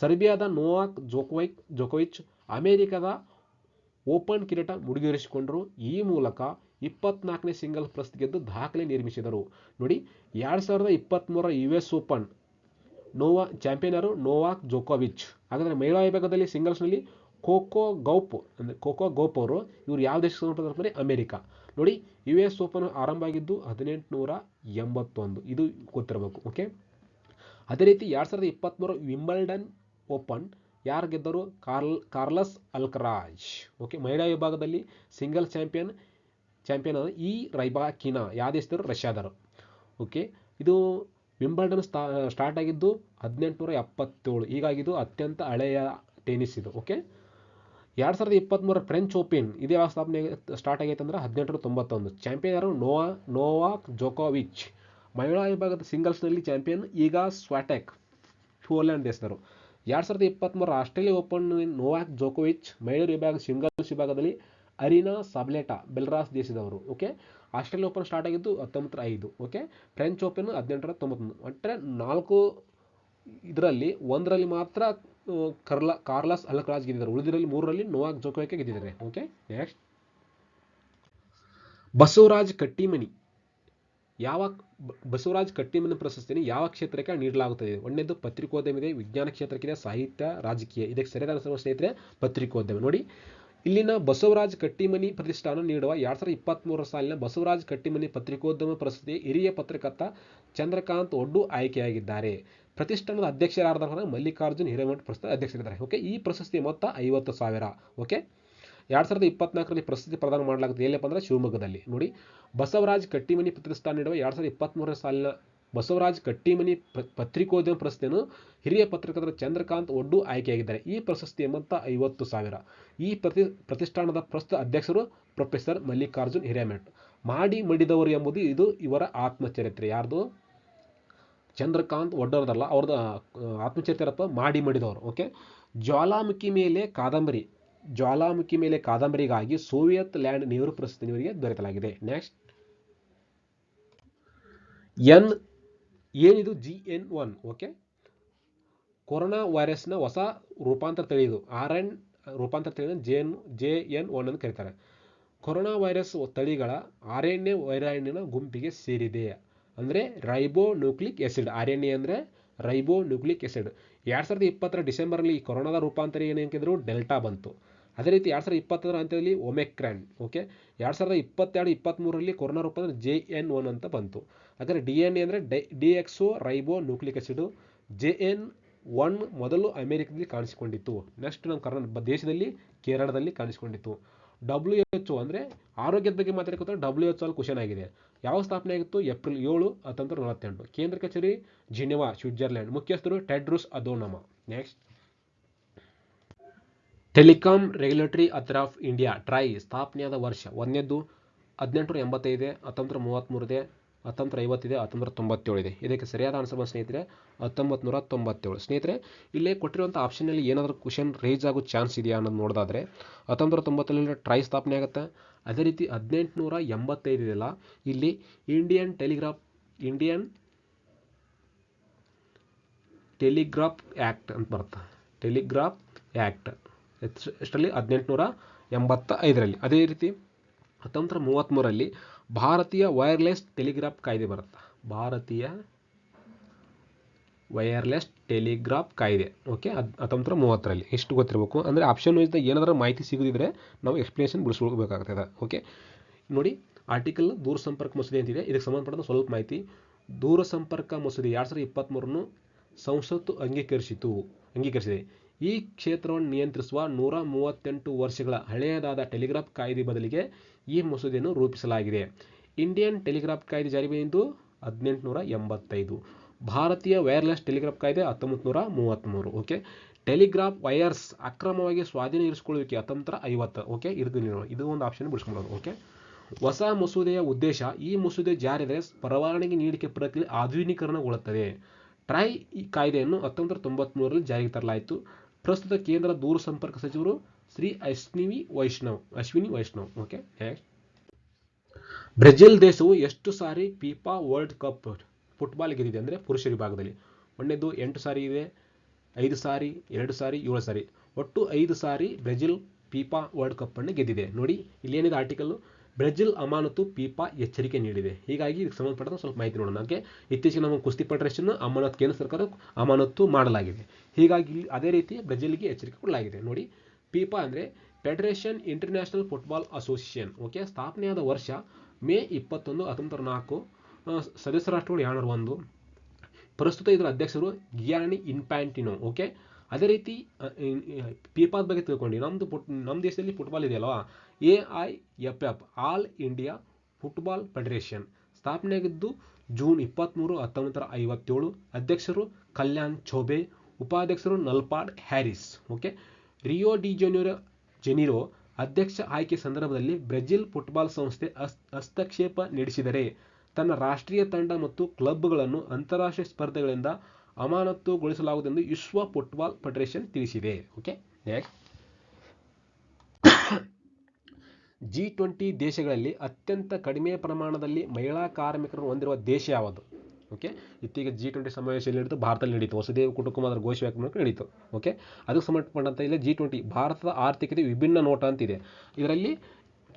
ಸರ್ಬಿಯಾದ ನೋವಾಕ್ ಜೋಕೋವಿಕ್, ಜೋಕೋವಿಚ್, ಅಮೇರಿಕಾದ ಓಪನ್ ಕಿರೀಟ ಮುಡಿಗೇರಿಸಿಕೊಂಡರು. ಈ ಮೂಲಕ ಇಪ್ಪತ್ನಾಲ್ಕನೇ ಸಿಂಗಲ್ ಪ್ಲಸ್ ಗೆದ್ದು ದಾಖಲೆ ನಿರ್ಮಿಸಿದರು. ನೋಡಿ, ಎರಡು ಸಾವಿರದ ಇಪ್ಪತ್ತ್ಮೂರರ ಯು ಎಸ್ ಓಪನ್ ನೋವಾ ಚಾಂಪಿಯನರು ನೋವಾಕ್ ಜೋಕೋವಿಚ್. ಹಾಗಾದರೆ ಮಹಿಳಾ ವಿಭಾಗದಲ್ಲಿ ಸಿಂಗಲ್ಸ್ನಲ್ಲಿ ಖೋಖೋ ಗೌಪ್ ಅಂದರೆ ಖೋಖೋ ಗೌಪ್ ಅವರು, ಇವರು ಯಾವ ದೇಶಕ್ಕೆ ಅಂದರೆ ಅಮೇರಿಕಾ. ನೋಡಿ ಯು ಎಸ್ ಓಪನ್ ಆರಂಭ ಆಗಿದ್ದು ಹದಿನೆಂಟುನೂರ ಎಂಬತ್ತೊಂದು. ಇದು ಗೊತ್ತಿರಬೇಕು ಓಕೆ ಅದೇ ರೀತಿ ಎರಡು ಸಾವಿರದ ಇಪ್ಪತ್ತ್ಮೂರು ವಿಂಬಲ್ಡನ್ ಓಪನ್ ಯಾರು ಗೆದ್ದರು? Karl, ಕಾರ್ಲಸ್ Alcaraz. ಓಕೆ ಮಹಿಳಾ ವಿಭಾಗದಲ್ಲಿ ಸಿಂಗಲ್ ಚಾಂಪಿಯನ್ ಚಾಂಪಿಯನ್ ಆದ ಈ ರೈಬಾಕಿನಾ ಯಾವ ದೇಶದರು ರಷ್ಯಾದರು ಓಕೆ ಇದು ವಿಂಬಲ್ಡನ್ ಸ್ಟಾ, ಸ್ಟಾರ್ಟ್ ಆಗಿದ್ದು ಹದಿನೆಂಟುನೂರ ಎಪ್ಪತ್ತೇಳು. ಹೀಗಾಗಿದ್ದು ಅತ್ಯಂತ ಹಳೆಯ ಟೆನಿಸ್ ಇದು. ಓಕೆ ಎರಡು ಸಾವಿರದ ಇಪ್ಪತ್ತ್ಮೂರ ಫ್ರೆಂಚ್ ಓಪನ್ ಇದೇ ಯಾವ ಸ್ಥಾಪನೆ ಸ್ಟಾರ್ಟ್ ಆಗೈತೆ ಅಂದ್ರೆ ಹದಿನೆಂಟುನೂರ ತೊಂಬತ್ತೊಂದು. ಚಾಂಪಿಯನ್ ಯಾರು? ನೋವಾ, ನೋವಾಕ್ ಜೋಕೋವಿಚ್. ಮಹಿಳಾ ವಿಭಾಗದ ಸಿಂಗಲ್ಸ್ನಲ್ಲಿ ಚಾಂಪಿಯನ್ ಈಗ ಸ್ವಾಟೆಕ್ ಪೋಲೆಂಡ್ ದೇಶದವರು. ಎರಡು ಸಾವಿರದ ಇಪ್ಪತ್ತ್ಮೂರ ಆಸ್ಟ್ರೇಲಿಯಾ ಓಪನ್ ನೋವಾಕ್ ಜೋಕೋವಿಚ್ ಮಹಿಳೆಯರ ವಿಭಾಗ ಸಿಂಗಲ್ಸ್ ವಿಭಾಗದಲ್ಲಿ ಅರಿನಾ ಸಾಬ್ಲೆಟಾ ಬೆಲ್ರಾಸ್ ದೇಶದವರು ಓಕೆ ಆಸ್ಟ್ರೇಲಿಯಾ ಓಪನ್ ಸ್ಟಾರ್ಟ್ ಆಗಿದ್ದು ಹತ್ತೊಂಬತ್ತರ ಐದು ಓಕೆ ಫ್ರೆಂಚ್ ಓಪನ್ ಹದಿನೆಂಟರ ತೊಂಬತ್ತೊಂದು. ಒಟ್ಟರೆ ನಾಲ್ಕು ಇದರಲ್ಲಿ ಒಂದರಲ್ಲಿ ಮಾತ್ರ ಕರ್ಲಾ, ಕಾರ್ಲಾಸ್ ಅಲ್ಕರಾಜ್ ಗೆದ್ದಿದ್ದಾರೆ. ಉಳಿದಿರಲ್ಲಿ ಮೂರರಲ್ಲಿ ನೋವಾಕ್ ಜೋಕೋವಿಕ್ ಗೆದ್ದಿದ್ದಾರೆ ಓಕೆ ನೆಕ್ಸ್ಟ್ ಬಸವರಾಜ್ ಕಟ್ಟಿಮನಿ ಯಾವ ಬಸವರಾಜ್ ಕಟ್ಟಿಮನ ಪ್ರಶಸ್ತಿಯನ್ನು ಯಾವ ಕ್ಷೇತ್ರಕ್ಕೆ ನೀಡಲಾಗುತ್ತದೆ? ಒಂದನೇದು ಪತ್ರಿಕೋದ್ಯಮ ಇದೆ, ವಿಜ್ಞಾನ ಕ್ಷೇತ್ರಕ್ಕಿದೆ, ಸಾಹಿತ್ಯ, ರಾಜಕೀಯ. ಇದಕ್ಕೆ ಸರಿಯಾದ ಸರ್ವ ಸ್ನೇಹಿತರೆ, ಪತ್ರಿಕೋದ್ಯಮ. ನೋಡಿ, ಇಲ್ಲಿನ ಬಸವರಾಜ್ ಕಟ್ಟಿಮನಿ ಪ್ರತಿಷ್ಠಾನ ನೀಡುವ ಎರಡು ಸಾವಿರದ ಇಪ್ಪತ್ತ್ಮೂರರ ಸಾಲಿನ ಬಸವರಾಜ್ ಕಟ್ಟಿಮನಿ ಪತ್ರಿಕೋದ್ಯಮ ಪ್ರಶಸ್ತಿ ಹಿರಿಯ ಪತ್ರಕರ್ತ ಚಂದ್ರಕಾಂತ್ ಒಡ್ಡು ಆಯ್ಕೆಯಾಗಿದ್ದಾರೆ. ಪ್ರತಿಷ್ಠಾನದ ಅಧ್ಯಕ್ಷರಾದ ಮಲ್ಲಿಕಾರ್ಜುನ್ ಹಿರೇಮಠ್ ಪ್ರಸ್ತುತ ಅಧ್ಯಕ್ಷರಿದ್ದಾರೆ. ಓಕೆ, ಈ ಪ್ರಶಸ್ತಿ ಮೊತ್ತ ಐವತ್ತು ಸಾವಿರ. ಓಕೆ ಎರಡು ಸಾವಿರದ ಇಪ್ಪತ್ನಾಲ್ಕರಲ್ಲಿ ಪ್ರಶಸ್ತಿ ಪ್ರದಾನ ಮಾಡಲಾಗುತ್ತೆ ಎಲ್ಲಪ್ಪ ಅಂದರೆ ಶಿವಮೊಗ್ಗದಲ್ಲಿ. ನೋಡಿ, ಬಸವರಾಜ್ ಕಟ್ಟಿಮನಿ ಪ್ರತಿಷ್ಠಾನ ನೀಡುವ ಎರಡು ಸಾವಿರದ ಇಪ್ಪತ್ತ್ಮೂರನೇ ಸಾಲಿನ ಬಸವರಾಜ್ ಕಟ್ಟಿಮನಿ ಪತ್ರಿಕೋದ್ಯಮ ಪ್ರಶಸ್ತಿಯನ್ನು ಹಿರಿಯ ಪತ್ರಕರ್ತರ ಚಂದ್ರಕಾಂತ್ ಒಡ್ಡು ಆಯ್ಕೆಯಾಗಿದ್ದಾರೆ. ಈ ಪ್ರಶಸ್ತಿ ಎಂಬಂತ ಐವತ್ತು ಸಾವಿರ. ಈ ಪ್ರತಿ, ಪ್ರತಿಷ್ಠಾನದ ಪ್ರಸ್ತುತ ಅಧ್ಯಕ್ಷರು ಪ್ರೊಫೆಸರ್ ಮಲ್ಲಿಕಾರ್ಜುನ್ ಹಿರೇಮೆಟ್ ಮಾಡಿ ಮಡಿದವರು ಎಂಬುದು ಇದು ಇವರ ಆತ್ಮಚರಿತ್ರೆ. ಯಾರ್ದು? ಚಂದ್ರಕಾಂತ್ ಒಡ್ಡೋರದಲ್ಲ, ಅವ್ರದ್ದು ಆತ್ಮಚರಿತ್ರೆ ಅಥವಾ ಮಾಡಿ ಮಡಿದವರು. ಓಕೆ? ಜ್ವಾಲಾಮುಖಿ ಮೇಲೆ ಕಾದಂಬರಿ. ಜ್ವಾಲಾಮುಖಿ ಮೇಲೆ ಕಾದಂಬರಿಗಾಗಿ ಸೋವಿಯತ್ ಲ್ಯಾಂಡ್ ನೆಹರು ಪ್ರಶಸ್ತಿ ಇವರಿಗೆ ದೊರೆತಲಾಗಿದೆ. ನೆಕ್ಸ್ಟ್ ಎನ್ ಏನಿದು? G N one. Okay corona ವೈರಸ್ನ ಹೊಸ ರೂಪಾಂತರ ತಳಿ ಇದು ಆರ್ ಎನ್ ರೂಪಾಂತರ ತಳಿ J N J N one ಅಂತ ಕರೀತಾರೆ. ಕೊರೋನಾ ವೈರಸ್ ತಳಿಗಳ ಆರ್ ಎನ್ ಎ ವೈರಾಣಿನ ಗುಂಪಿಗೆ ಸೇರಿದೆ. ಅಂದರೆ ribonucleic acid R N A ಅಂದರೆ ರೈಬೋ ನ್ಯೂಕ್ಲಿಕ್ ಎಸಿಡ್ ಎರಡು ಸಾವಿರದ ಇಪ್ಪತ್ತರ ಡಿಸೆಂಬರಲ್ಲಿ ಈ ಕೊರೋನಾದ ರೂಪಾಂತರ ಏನು ಹಾಕಿದ್ರು ಡೆಲ್ಟಾ ಬಂತು. ಅದೇ ರೀತಿ ಎರಡು ಸಾವಿರದ ಇಪ್ಪತ್ತರ ಅಂತ್ಯದಲ್ಲಿ ಒಮೆಕ್ರಾನ್ ಓಕೆ ಎರಡು ಸಾವಿರದ ಇಪ್ಪತ್ತೆರಡು ಇಪ್ಪತ್ತ್ಮೂರರಲ್ಲಿ ಕೊರೋನಾ ರೂಪಾಂತರ ಜೆ ಎನ್ ಒನ್ ಅಂತ ಬಂತು. ಹಾಗಾದರೆ ಡಿ ಎನ್ ಎ ಅಂದರೆ dye, deoxyribonucleic acid. J N one ಮೊದಲು ಅಮೆರಿಕದಲ್ಲಿ ಕಾಣಿಸಿಕೊಂಡಿತ್ತು. ನೆಕ್ಸ್ಟ್ ನಮ್ಮ ಕರ್ನಾಟಕ ದೇಶದಲ್ಲಿ, ಕೇರಳದಲ್ಲಿ ಕಾಣಿಸಿಕೊಂಡಿತ್ತು. ಡಬ್ಲ್ಯೂ ಎಚ್ ಅಂದರೆ ಆರೋಗ್ಯದ ಬಗ್ಗೆ ಮಾತಾಡ್ಕೊತಾರೆ ಡಬ್ಲ್ಯೂ ಎಚ್ ಅಲ್ಲಿ ಕ್ವಶನ್ ಆಗಿದೆ. ಯಾವ ಸ್ಥಾಪನೆ ಆಗಿತ್ತು? ಏಪ್ರಿಲ್ ಏಳು, ಹತ್ತೊಂಬತ್ತು ನಲವತ್ತೆಂಟು. ಕೇಂದ್ರ ಕಚೇರಿ, ಜಿನೆವಾ ಸ್ವಿಟ್ಜರ್ಲ್ಯಾಂಡ್ ಮುಖ್ಯಸ್ಥರು Tedros Adhanom next telecom regulatory authority of India TRAI ಸ್ಥಾಪನೆಯಾದ ವರ್ಷ ಒಂದನೇದ್ದು ಹದಿನೆಂಟುನೂರ ಎಂಬತ್ತೈದೆ, ಹತ್ತೊಂಬತ್ತು ಮೂವತ್ತ್ಮೂರಿದೆ, ಹತ್ತೊಂಬತ್ತು ಐವತ್ತಿದೆ, ಹತ್ತೊಂಬತ್ತು ತೊಂಬತ್ತೇಳು ಇದೆ. ಇದಕ್ಕೆ ಸರಿಯಾದ ಆನ್ಸರ್ ಬಂದು ಸ್ನೇಹಿತರೆ, ಹತ್ತೊಂಬತ್ತು ನೂರ ತೊಂಬತ್ತೇಳು. ಸ್ನೇಹಿತರೆ, ಇಲ್ಲೇ ಕೊಟ್ಟಿರುವಂಥ ಆಪ್ಷನಲ್ಲಿ ಏನಾದರೂ ಕ್ವಶನ್ ರೇಜ್ ಆಗೋ ಚಾನ್ಸ್ ಇದೆಯಾ ಅನ್ನೋದು ನೋಡೋದಾದ್ರೆ, ಹತ್ತೊಂಬತ್ತು ತೊಂಬತ್ತೇಳರಲ್ಲಿ ಟ್ರೈ ಸ್ಥಾಪನೆ ಆಗುತ್ತೆ. ಅದೇ ರೀತಿ ಹದಿನೆಂಟುನೂರ ಎಂಬತ್ತೈದು ಇದೆಯಲ್ಲ, ಇಲ್ಲಿ Indian telegraph Indian telegraph act ಅಂತ ಬರುತ್ತೆ. ಟೆಲಿಗ್ರಾಫ್ ಆ್ಯಕ್ಟ್ ಎಷ್ಟರಲ್ಲಿ? ಹದಿನೆಂಟುನೂರ ಎಂಬತ್ತ ಐದರಲ್ಲಿ ಅದೇ ರೀತಿ ಹತ್ತೊಂಬತ್ತರ ಮೂವತ್ತ್ಮೂರರಲ್ಲಿ ಭಾರತೀಯ ವೈರ್ಲೆಸ್ ಟೆಲಿಗ್ರಾಫ್ ಕಾಯ್ದೆ ಬರುತ್ತೆ? ಭಾರತೀಯ ವೈರ್ಲೆಸ್ ಟೆಲಿಗ್ರಾಫ್ ಕಾಯ್ದೆ. ಓಕೆ ಅದು ಹತ್ತೊಂಬತ್ತರ ಮೂವತ್ತರಲ್ಲಿ. ಎಷ್ಟು ಗೊತ್ತಿರಬೇಕು? ಅಂದರೆ ಆಪ್ಷನ್ ವೈಸ್ ಏನಾದರೂ ಮಾಹಿತಿ ಸಿಗದಿದ್ರೆ ನಾವು ಎಕ್ಸ್ಪ್ಲೇಷನ್ ಬಿಡಿಸ್ಕೊಳ್ಬೇಕಾಗ್ತದೆ. ಓಕೆ, ನೋಡಿ ಆರ್ಟಿಕಲ್ ದೂರ ಸಂಪರ್ಕ ಮಸೂದೆ ಅಂತಿದೆ. ಇದಕ್ಕೆ ಸಂಬಂಧಪಟ್ಟ ಸ್ವಲ್ಪ ಮಾಹಿತಿ. ದೂರ ಸಂಪರ್ಕ ಮಸೂದೆ ಎರಡು ಸಾವಿರದ ಇಪ್ಪತ್ತ್ಮೂರನ್ನು ಸಂಸತ್ತು ಅಂಗೀಕರಿಸಿತು. ಅಂಗೀಕರಿಸಿದೆ. ಈ ಕ್ಷೇತ್ರವನ್ನು ನಿಯಂತ್ರಿಸುವ ನೂರ ಮೂವತ್ತೆಂಟು ವರ್ಷಗಳ ಹಳೆಯದಾದ ಟೆಲಿಗ್ರಾಫ್ ಕಾಯ್ದೆ ಬದಲಿಗೆ ಈ ಮಸೂದೆಯನ್ನು ರೂಪಿಸಲಾಗಿದೆ. ಇಂಡಿಯನ್ ಟೆಲಿಗ್ರಾಫ್ ಕಾಯ್ದೆ ಜಾರಿ ಬಂದಿದ್ದು ಹದಿನೆಂಟುನೂರ ಎಂಬತ್ತೈದು. ಭಾರತೀಯ ವೈರ್ಲೆಸ್ ಟೆಲಿಗ್ರಾಫ್ ಕಾಯ್ದೆ ಹತ್ತೊಂಬತ್ತು ನೂರ ಮೂವತ್ತ್ಮೂರು ಓಕೆ? ಟೆಲಿಗ್ರಾಫ್ ವೈರ್ಸ್ ಅಕ್ರಮವಾಗಿ ಸ್ವಾಧೀನ ಇರಿಸಿಕೊಳ್ಳುವಿಕೆ ಹತ್ತೊಂಬತ್ತರ ಐವತ್ತು. ಓಕೆ? ನೀವು ಇದು ಒಂದು ಆಪ್ಷನ್ ಬಿಡಿಸ್ಕೊಳ್ಳೋದು ಓಕೆ? ಹೊಸ ಮಸೂದೆಯ ಉದ್ದೇಶ ಈ ಮಸೂದೆ ಜಾರಿದರೆ ಪರವಾನಗಿ ನೀಡಿಕೆ ಪ್ರಕ್ರಿಯೆ ಆಧುನೀಕರಣಗೊಳ್ಳುತ್ತದೆ. ಟ್ರೈ ಈ ಕಾಯ್ದೆಯನ್ನು ಹತ್ತೊಂಬತ್ತು ತೊಂಬತ್ತ್ಮೂರರಲ್ಲಿ ಜಾರಿಗೆ ತರಲಾಯಿತು. ಪ್ರಸ್ತುತ ಕೇಂದ್ರ ದೂರಸಂಪರ್ಕ ಸಚಿವರು ಶ್ರೀ ಅಶ್ವಿನಿ ವೈಷ್ಣವ್ ಅಶ್ವಿನಿ ವೈಷ್ಣವ್ ಓಕೆ ಬ್ರೆಜಿಲ್ ದೇಶವು ಎಷ್ಟು ಸಾರಿ ಫಿಫಾ ವರ್ಲ್ಡ್ ಕಪ್ ಫುಟ್ಬಾಲ್ ಗೆದ್ದಿದೆ ಅಂದರೆ ಪುರುಷರ ವಿಭಾಗದಲ್ಲಿ. ಒಂದನೇದು ಎಂಟು ಸಾರಿ ಇದೆ, ಐದು ಸಾರಿ, ಎರಡು ಸಾರಿ, ಏಳು ಸಾರಿ. ಒಟ್ಟು ಐದು ಸಾರಿ ಬ್ರೆಜಿಲ್ ಫಿಫಾ ವರ್ಲ್ಡ್ ಕಪ್ ಅನ್ನು ಗೆದ್ದಿದೆ. ನೋಡಿ, ಇಲ್ಲಿ ಏನಿದೆ ಆರ್ಟಿಕಲ್ ಬ್ರೆಜಿಲ್ ಅಮಾನತು ಪೀಪಾ ಎಚ್ಚರಿಕೆ ನೀಡಿದೆ ಹೀಗಾಗಿ ಇದಕ್ಕೆ ಸಂಬಂಧಪಟ್ಟ ಸ್ವಲ್ಪ ಮಾಹಿತಿ ನೋಡೋಣ. ಓಕೆ ಇತ್ತೀಚೆಗೆ ನಮ್ಮ ಕುಸ್ತಿ ಫೆಡರೇಷನ್ ಅಮಾನತ್ ಕೇಂದ್ರ ಸರ್ಕಾರ ಅಮಾನತು ಮಾಡಲಾಗಿದೆ. ಹೀಗಾಗಿ ಅದೇ ರೀತಿ ಬ್ರೆಜಿಲ್ಗೆ ಎಚ್ಚರಿಕೆ ಕೊಡಲಾಗಿದೆ. ನೋಡಿ, ಪೀಪಾ ಅಂದರೆ federation international football association. Okay, ಸ್ಥಾಪನೆಯಾದ ವರ್ಷ ಮೇ ಇಪ್ಪತ್ತೊಂದು, ಹತ್ತೊಂಬತ್ತರ ನಾಲ್ಕು ಸದಸ್ಯ ರಾಷ್ಟ್ರಗಳು ಎರಡುನೂರ ಒಂದು. ಪ್ರಸ್ತುತ ಇದರ ಅಧ್ಯಕ್ಷರು ಗಿಯಾನಿ ಇನ್ಪ್ಯಾಂಟಿನೋ ಓಕೆ, ಅದೇ ರೀತಿ ಪೀಪಾದ ಬಗ್ಗೆ ತಿಳ್ಕೊಂಡು. ನಮ್ಮದು ಪುಟ್ ನಮ್ಮ ದೇಶದಲ್ಲಿ ಫುಟ್ಬಾಲ್ ಇದೆಯಲ್ವಾ? A I F F, all India football federation. ಸ್ಥಾಪನೆಯಾಗಿದ್ದು June ಇಪ್ಪತ್ತ್ಮೂರು ಹತ್ತೊಂಬತ್ತರ ಐವತ್ತೇಳು. ಅಧ್ಯಕ್ಷರು ಕಲ್ಯಾಣ್ ಚೋಬೆ, ಉಪಾಧ್ಯಕ್ಷರು Nalapad Haris. Okay? Rio de Janeiro Janeiro ಅಧ್ಯಕ್ಷ ಆಯ್ಕೆ ಸಂದರ್ಭದಲ್ಲಿ ಬ್ರೆಜಿಲ್ ಫುಟ್ಬಾಲ್ ಸಂಸ್ಥೆ ಹಸ್ತಕ್ಷೇಪ ನಡೆಸಿದರೆ ತನ್ನ ರಾಷ್ಟ್ರೀಯ ತಂಡ ಮತ್ತು ಕ್ಲಬ್ಗಳನ್ನು ಅಂತಾರಾಷ್ಟ್ರೀಯ ಸ್ಪರ್ಧೆಗಳಿಂದ ಅಮಾನತುಗೊಳಿಸಲಾಗುವುದೆಂದು ವಿಶ್ವ ಫುಟ್ಬಾಲ್ ಫೆಡರೇಷನ್ ತಿಳಿಸಿದೆ. ಓಕೆ? ನೆಕ್ಸ್ಟ್ ಜಿ ಟ್ವೆಂಟಿ ದೇಶಗಳಲ್ಲಿ ಅತ್ಯಂತ ಕಡಿಮೆ ಪ್ರಮಾಣದಲ್ಲಿ ಮಹಿಳಾ ಕಾರ್ಮಿಕರನ್ನು ಹೊಂದಿರುವ ದೇಶ ಯಾವುದು? ಓಕೆ ಇತ್ತೀಗ ಜಿ ಟ್ವೆಂಟಿ ಸಮಾವೇಶದಲ್ಲಿ ನಡೀತು ಭಾರತದಲ್ಲಿ ನಡೀತು. ವಸುದೇವ ಕುಟುಂಬ ಅದರ ಘೋಷವಾಕ್ಯ ಮೂಲಕ ನಡೀತು. ಓಕೆ ಅದಕ್ಕೆ ಸಂಬಂಧಪಟ್ಟಂತೆ ಇಲ್ಲಿ ಜಿ ಟ್ವೆಂಟಿ ಭಾರತದ ಆರ್ಥಿಕತೆ ವಿಭಿನ್ನ ನೋಟ ಅಂತಿದೆ ಇದರಲ್ಲಿ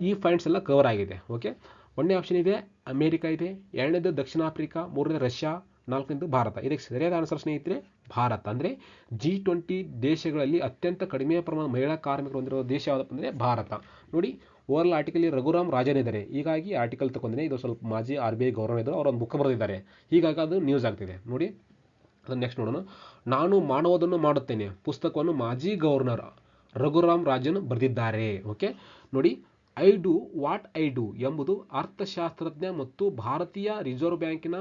ಈ ಫೈಂಡ್ಸ್ ಎಲ್ಲ ಕವರ್ ಆಗಿದೆ. ಓಕೆ ಒಂದನೇ ಆಪ್ಷನ್ ಇದೆ, ಅಮೇರಿಕಾ ಇದೆ, ಎರಡನೇದು ದಕ್ಷಿಣ ಆಫ್ರಿಕಾ, ಮೂರನೇದು ರಷ್ಯಾ, ನಾಲ್ಕನೇದು ಭಾರತ. ಇದಕ್ಕೆ ಸರಿಯಾದ ಆನ್ಸರ್ ಸ್ನೇಹಿತರೆ ಭಾರತ. ಅಂದರೆ ಜಿ ಟ್ವೆಂಟಿ ದೇಶಗಳಲ್ಲಿ ಅತ್ಯಂತ ಕಡಿಮೆ ಪ್ರಮಾಣ ಮಹಿಳಾ ಕಾರ್ಮಿಕರು ಹೊಂದಿರುವ ದೇಶ ಯಾವುದಪ್ಪ ಅಂದರೆ ಭಾರತ. ನೋಡಿ ಓವರ್ಲ್ ಆರ್ಟಿಕಲ್ ರಘುರಾಮ್ ರಾಜನ್ ಇದ್ದಾರೆ ಹೀಗಾಗಿ ಆರ್ಟಿಕಲ್ ತಗೊಂಡಿದ್ದೀನಿ ಇದು ಸ್ವಲ್ಪ ಮಾಜಿ ಆರ್ ಬಿ ಐ ಗೌರವ ಇದ್ದರು ಅವರೊಂದು ಬುಕ್ ಬರೆದಿದ್ದಾರೆ. ಹೀಗಾಗಿ ಅದು ನ್ಯೂಸ್ ಆಗ್ತಿದೆ. ನೋಡಿ ಅದನ್ನು ನೆಕ್ಸ್ಟ್ ನೋಡೋಣ. ನಾನು ಮಾಡುವುದನ್ನು ಮಾಡುತ್ತೇನೆ. ಪುಸ್ತಕವನ್ನು ಮಾಜಿ ಗವರ್ನರ್ ರಘುರಾಮ್ ರಾಜನ್ ಬರೆದಿದ್ದಾರೆ. ಓಕೆ? ನೋಡಿ, I do what I do ಎಂಬುದು ಅರ್ಥಶಾಸ್ತ್ರಜ್ಞ ಮತ್ತು ಭಾರತೀಯ ರಿಸರ್ವ್ ಬ್ಯಾಂಕಿನ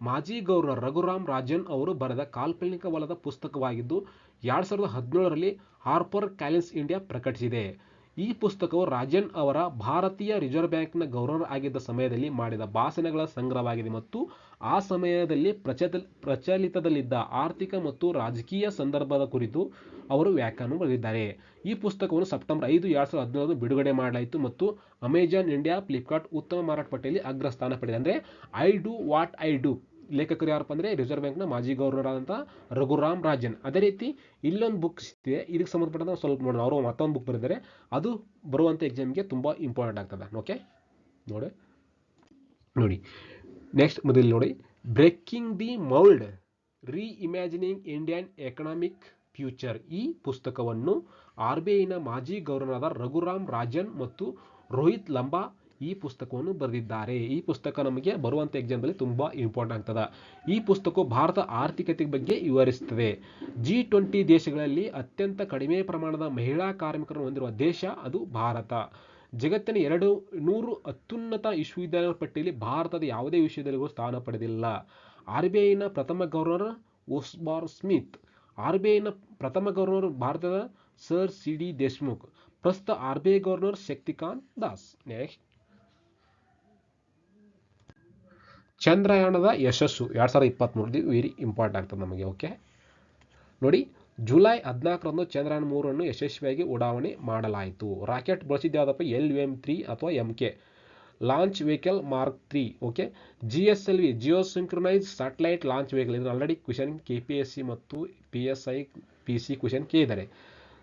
ಮಾಜಿ ಗವರ್ನರ್ ರಘುರಾಮ್ ರಾಜನ್ ಅವರು ಬರೆದ ಕಾಲ್ಪನಿಕವಲ್ಲದ ಪುಸ್ತಕವಾಗಿದ್ದು, ಎರಡು ಸಾವಿರದ ಹದಿನೇಳರಲ್ಲಿ ಹಾರ್ಪರ್ ಕ್ಯಾಲೆನ್ಸ್ ಇಂಡಿಯಾ ಪ್ರಕಟಿಸಿದೆ. ಈ ಪುಸ್ತಕವು ರಾಜನ್ ಅವರ ಭಾರತೀಯ ರಿಸರ್ವ್ ಬ್ಯಾಂಕ್ನ ಗವರ್ನರ್ ಆಗಿದ್ದ ಸಮಯದಲ್ಲಿ ಮಾಡಿದ ಭಾಷಣಗಳ ಸಂಗ್ರಹವಾಗಿದೆ ಮತ್ತು ಆ ಸಮಯದಲ್ಲಿ ಪ್ರಚಲ, ಪ್ರಚಲಿತದಲ್ಲಿದ್ದ ಆರ್ಥಿಕ ಮತ್ತು ರಾಜಕೀಯ ಸಂದರ್ಭದ ಕುರಿತು ಅವರು ವ್ಯಾಖ್ಯಾನ ಬರೆದಿದ್ದಾರೆ. ಈ ಪುಸ್ತಕವನ್ನು ಸೆಪ್ಟೆಂಬರ್ ಐದು, ಎರಡು ಸಾವಿರದ ಹದಿನೇಳು ಬಿಡುಗಡೆ ಮಾಡಲಾಯಿತು ಮತ್ತು ಅಮೆಜಾನ್ ಇಂಡಿಯಾ, ಫ್ಲಿಪ್ಕಾರ್ಟ್, ಉತ್ತಮ ಮಾರಾಟ ಪಟ್ಟಿಯಲ್ಲಿ ಅಗ್ರಸ್ಥಾನ ಪಡೆದಿದೆ. ಅಂದರೆ, I do what I do ಲೇಖಕರು ಯಾರಪ್ಪ ಅಂದರೆ ರಿಸರ್ವ್ ಬ್ಯಾಂಕ್ನ ಮಾಜಿ ಗವರ್ನರ್ ಆದಂಥ ರಘುರಾಮ್ ರಾಜನ್. ಅದೇ ರೀತಿ ಇಲ್ಲೊಂದು ಬುಕ್ಸ್ ಇದೆ ಇದಕ್ಕೆ ಸಂಬಂಧಪಟ್ಟಂತ ಸ್ವಲ್ಪ ನೋಡೋಣ. ಅವರು ಮತ್ತೊಂದು ಬುಕ್ ಬರೆದರೆ ಅದು ಬರುವಂಥ ಎಕ್ಸಾಮ್ಗೆ ತುಂಬ ಇಂಪಾರ್ಟೆಂಟ್ ಆಗ್ತದೆ. ಓಕೆ ನೋಡಿ. ನೋಡಿ. ನೆಕ್ಸ್ಟ್ ಮೊದಲು ನೋಡಿ. Breaking the mould reimagining Indian economic future ಈ ಪುಸ್ತಕವನ್ನು ಆರ್ ಬಿ ಐನ ಮಾಜಿ ಗವರ್ನರ್ ಆದ ರಘುರಾಮ್ ರಾಜನ್ ಮತ್ತು ರೋಹಿತ್ ಲಂಬಾ ಈ ಪುಸ್ತಕವನ್ನು ಬರೆದಿದ್ದಾರೆ. ಈ ಪುಸ್ತಕ ನಮಗೆ ಬರುವಂಥ ಎಕ್ಸಾಮ್ದಲ್ಲಿ ತುಂಬ ಇಂಪಾರ್ಟೆಂಟ್ ಆಗ್ತದೆ. ಈ ಪುಸ್ತಕವು ಭಾರತ ಆರ್ಥಿಕತೆ ಬಗ್ಗೆ ವಿವರಿಸುತ್ತದೆ ಜಿ ಟ್ವೆಂಟಿ ದೇಶಗಳಲ್ಲಿ ಅತ್ಯಂತ ಕಡಿಮೆ ಪ್ರಮಾಣದ ಮಹಿಳಾ ಕಾರ್ಮಿಕರನ್ನು ಹೊಂದಿರುವ ದೇಶ ಅದು ಭಾರತ. ಜಗತ್ತಿನ ಎರಡು ನೂರು ಅತ್ಯುನ್ನತ ವಿಶ್ವವಿದ್ಯಾಲಯ ಪಟ್ಟಿಯಲ್ಲಿ ಭಾರತದ ಯಾವುದೇ ವಿಷಯದಲ್ಲಿಗೂ ಸ್ಥಾನ ಪಡೆದಿಲ್ಲ. ಆರ್ ಬಿ ಐನ ಪ್ರಥಮ governor Osborne Smith, R B ಐನ ಪ್ರಥಮ ಗವರ್ನರ್ ಭಾರತದ ಸರ್ ಸಿ ಡಿ ದೇಶ್ಮುಖ್ ಪ್ರಸ್ತುತ R B I governor Shaktikanta Das. Next ಚಂದ್ರಯಾನದ ಯಶಸ್ಸು ಎರಡು ಸಾವಿರದ ಇಪ್ಪತ್ತ್ಮೂರದು ವೆರಿ ಇಂಪಾರ್ಟೆಂಟ್ ಆಗ್ತದೆ ನಮಗೆ ಓಕೆ ನೋಡಿ, ಜುಲೈ ಹದಿನಾಲ್ಕರಂದು ಚಂದ್ರಯಾನ ಮೂರನ್ನು ಯಶಸ್ವಿಯಾಗಿ ಉಡಾವಣೆ ಮಾಡಲಾಯಿತು. ರಾಕೆಟ್ ಬಳಸಿದ್ದು ಎಲ್ ಎಲ್ ಎಂ ತ್ರೀ ಅಥವಾ M K? Launch vehicle mark three okay G S L V geo synchronise satellite launch vehicle ಇದನ್ನು already question K P S C ಮತ್ತು P S I P C question ಕೇಳಿದ್ದಾರೆ.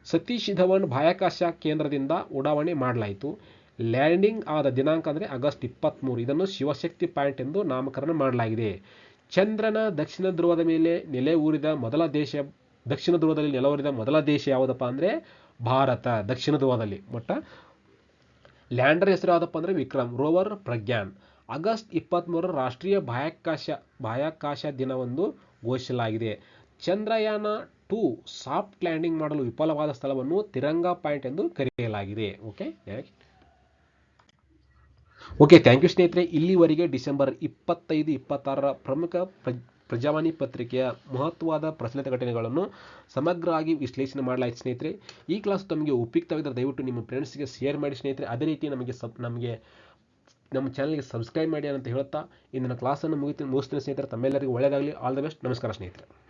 ಸತೀಶ್ ಧವನ್ ಬಾಹ್ಯಾಕಾಶ ಕೇಂದ್ರದಿಂದ ಉಡಾವಣೆ ಮಾಡಲಾಯಿತು. Landing ಆದ ದಿನಾಂಕ ಅಂದರೆ ಆಗಸ್ಟ್ ಇಪ್ಪತ್ತ್ಮೂರು ಇದನ್ನು ಶಿವಶಕ್ತಿ ಪಾಯಿಂಟ್ ಎಂದು ನಾಮಕರಣ ಮಾಡಲಾಗಿದೆ. ಚಂದ್ರನ ದಕ್ಷಿಣ ಧ್ರುವದ ಮೇಲೆ ನೆಲೆ ಊರಿದ ಮೊದಲ ದೇಶ, ದಕ್ಷಿಣ ಧ್ರುವದಲ್ಲಿ ನೆಲವೂರಿದ ಮೊದಲ ದೇಶ ಯಾವುದಪ್ಪ ಅಂದರೆ ಭಾರತ, ದಕ್ಷಿಣ ಧ್ರುವದಲ್ಲಿ. ಮೊಟ್ಟ ಲ್ಯಾಂಡರ್ ಹೆಸರು ಯಾವುದಪ್ಪ ಅಂದರೆ ವಿಕ್ರಮ್, ರೋವರ್ ಪ್ರಜ್ಞಾನ್. ಆಗಸ್ಟ್ ಇಪ್ಪತ್ತ್ಮೂರರ ರಾಷ್ಟ್ರೀಯ ಬಾಹ್ಯಾಕಾಶ ಬಾಹ್ಯಾಕಾಶ ದಿನವೆಂದು ಘೋಷಿಸಲಾಗಿದೆ. ಚಂದ್ರಯಾನ ಟೂ ಸಾಫ್ಟ್ ಲ್ಯಾಂಡಿಂಗ್ ಮಾಡಲು ವಿಫಲವಾದ ಸ್ಥಳವನ್ನು ತಿರಂಗ ಪಾಯಿಂಟ್ ಎಂದು ಕರೆಯಲಾಗಿದೆ. Okay next okay thank you ಸ್ನೇಹಿತರೆ. ಇಲ್ಲಿವರೆಗೆ ಡಿಸೆಂಬರ್ ಇಪ್ಪತ್ತೈದು, ಇಪ್ಪತ್ತಾರರ ಪ್ರಮುಖ ಪ್ರ- ಪ್ರಜಾವಾಣಿ ಪತ್ರಿಕೆಯ ಮಹತ್ವವಾದ ಪ್ರಚಲಿತ ಘಟನೆಗಳನ್ನು ಸಮಗ್ರವಾಗಿ ವಿಶ್ಲೇಷಣೆ ಮಾಡಲಾಯಿತು ಸ್ನೇಹಿತರೆ. ಈ ಕ್ಲಾಸ್ ತಮಗೆ ಉಪಯುಕ್ತವಾಗಿದ್ದರೆ ದಯವಿಟ್ಟು ನಿಮ್ಮ ಫ್ರೆಂಡ್ಸ್ಗೆ ಶೇರ್ ಮಾಡಿ ಸ್ನೇಹಿತರೆ. ಅದೇ ರೀತಿ ನಮಗೆ ಸಬ್ ನಮಗೆ ನಮ್ಮ ಚಾನಲ್ಗೆ ಸಬ್ಸ್ಕ್ರೈಬ್ ಮಾಡಿ ಅಂತ ಹೇಳುತ್ತಾ, ಇಂದಿನ ಕ್ಲಾಸನ್ನು ಮುಗಿತು ಮುಗಿಸ್ತೀನಿ ಸ್ನೇಹಿತರೆ. ತಮ್ಮೆಲ್ಲರಿಗೂ ಒಳ್ಳೆಯದಾಗಲಿ. ಆಲ್ ದ ಬೆಸ್ಟ್ ನಮಸ್ಕಾರ ಸ್ನೇಹಿತರೆ.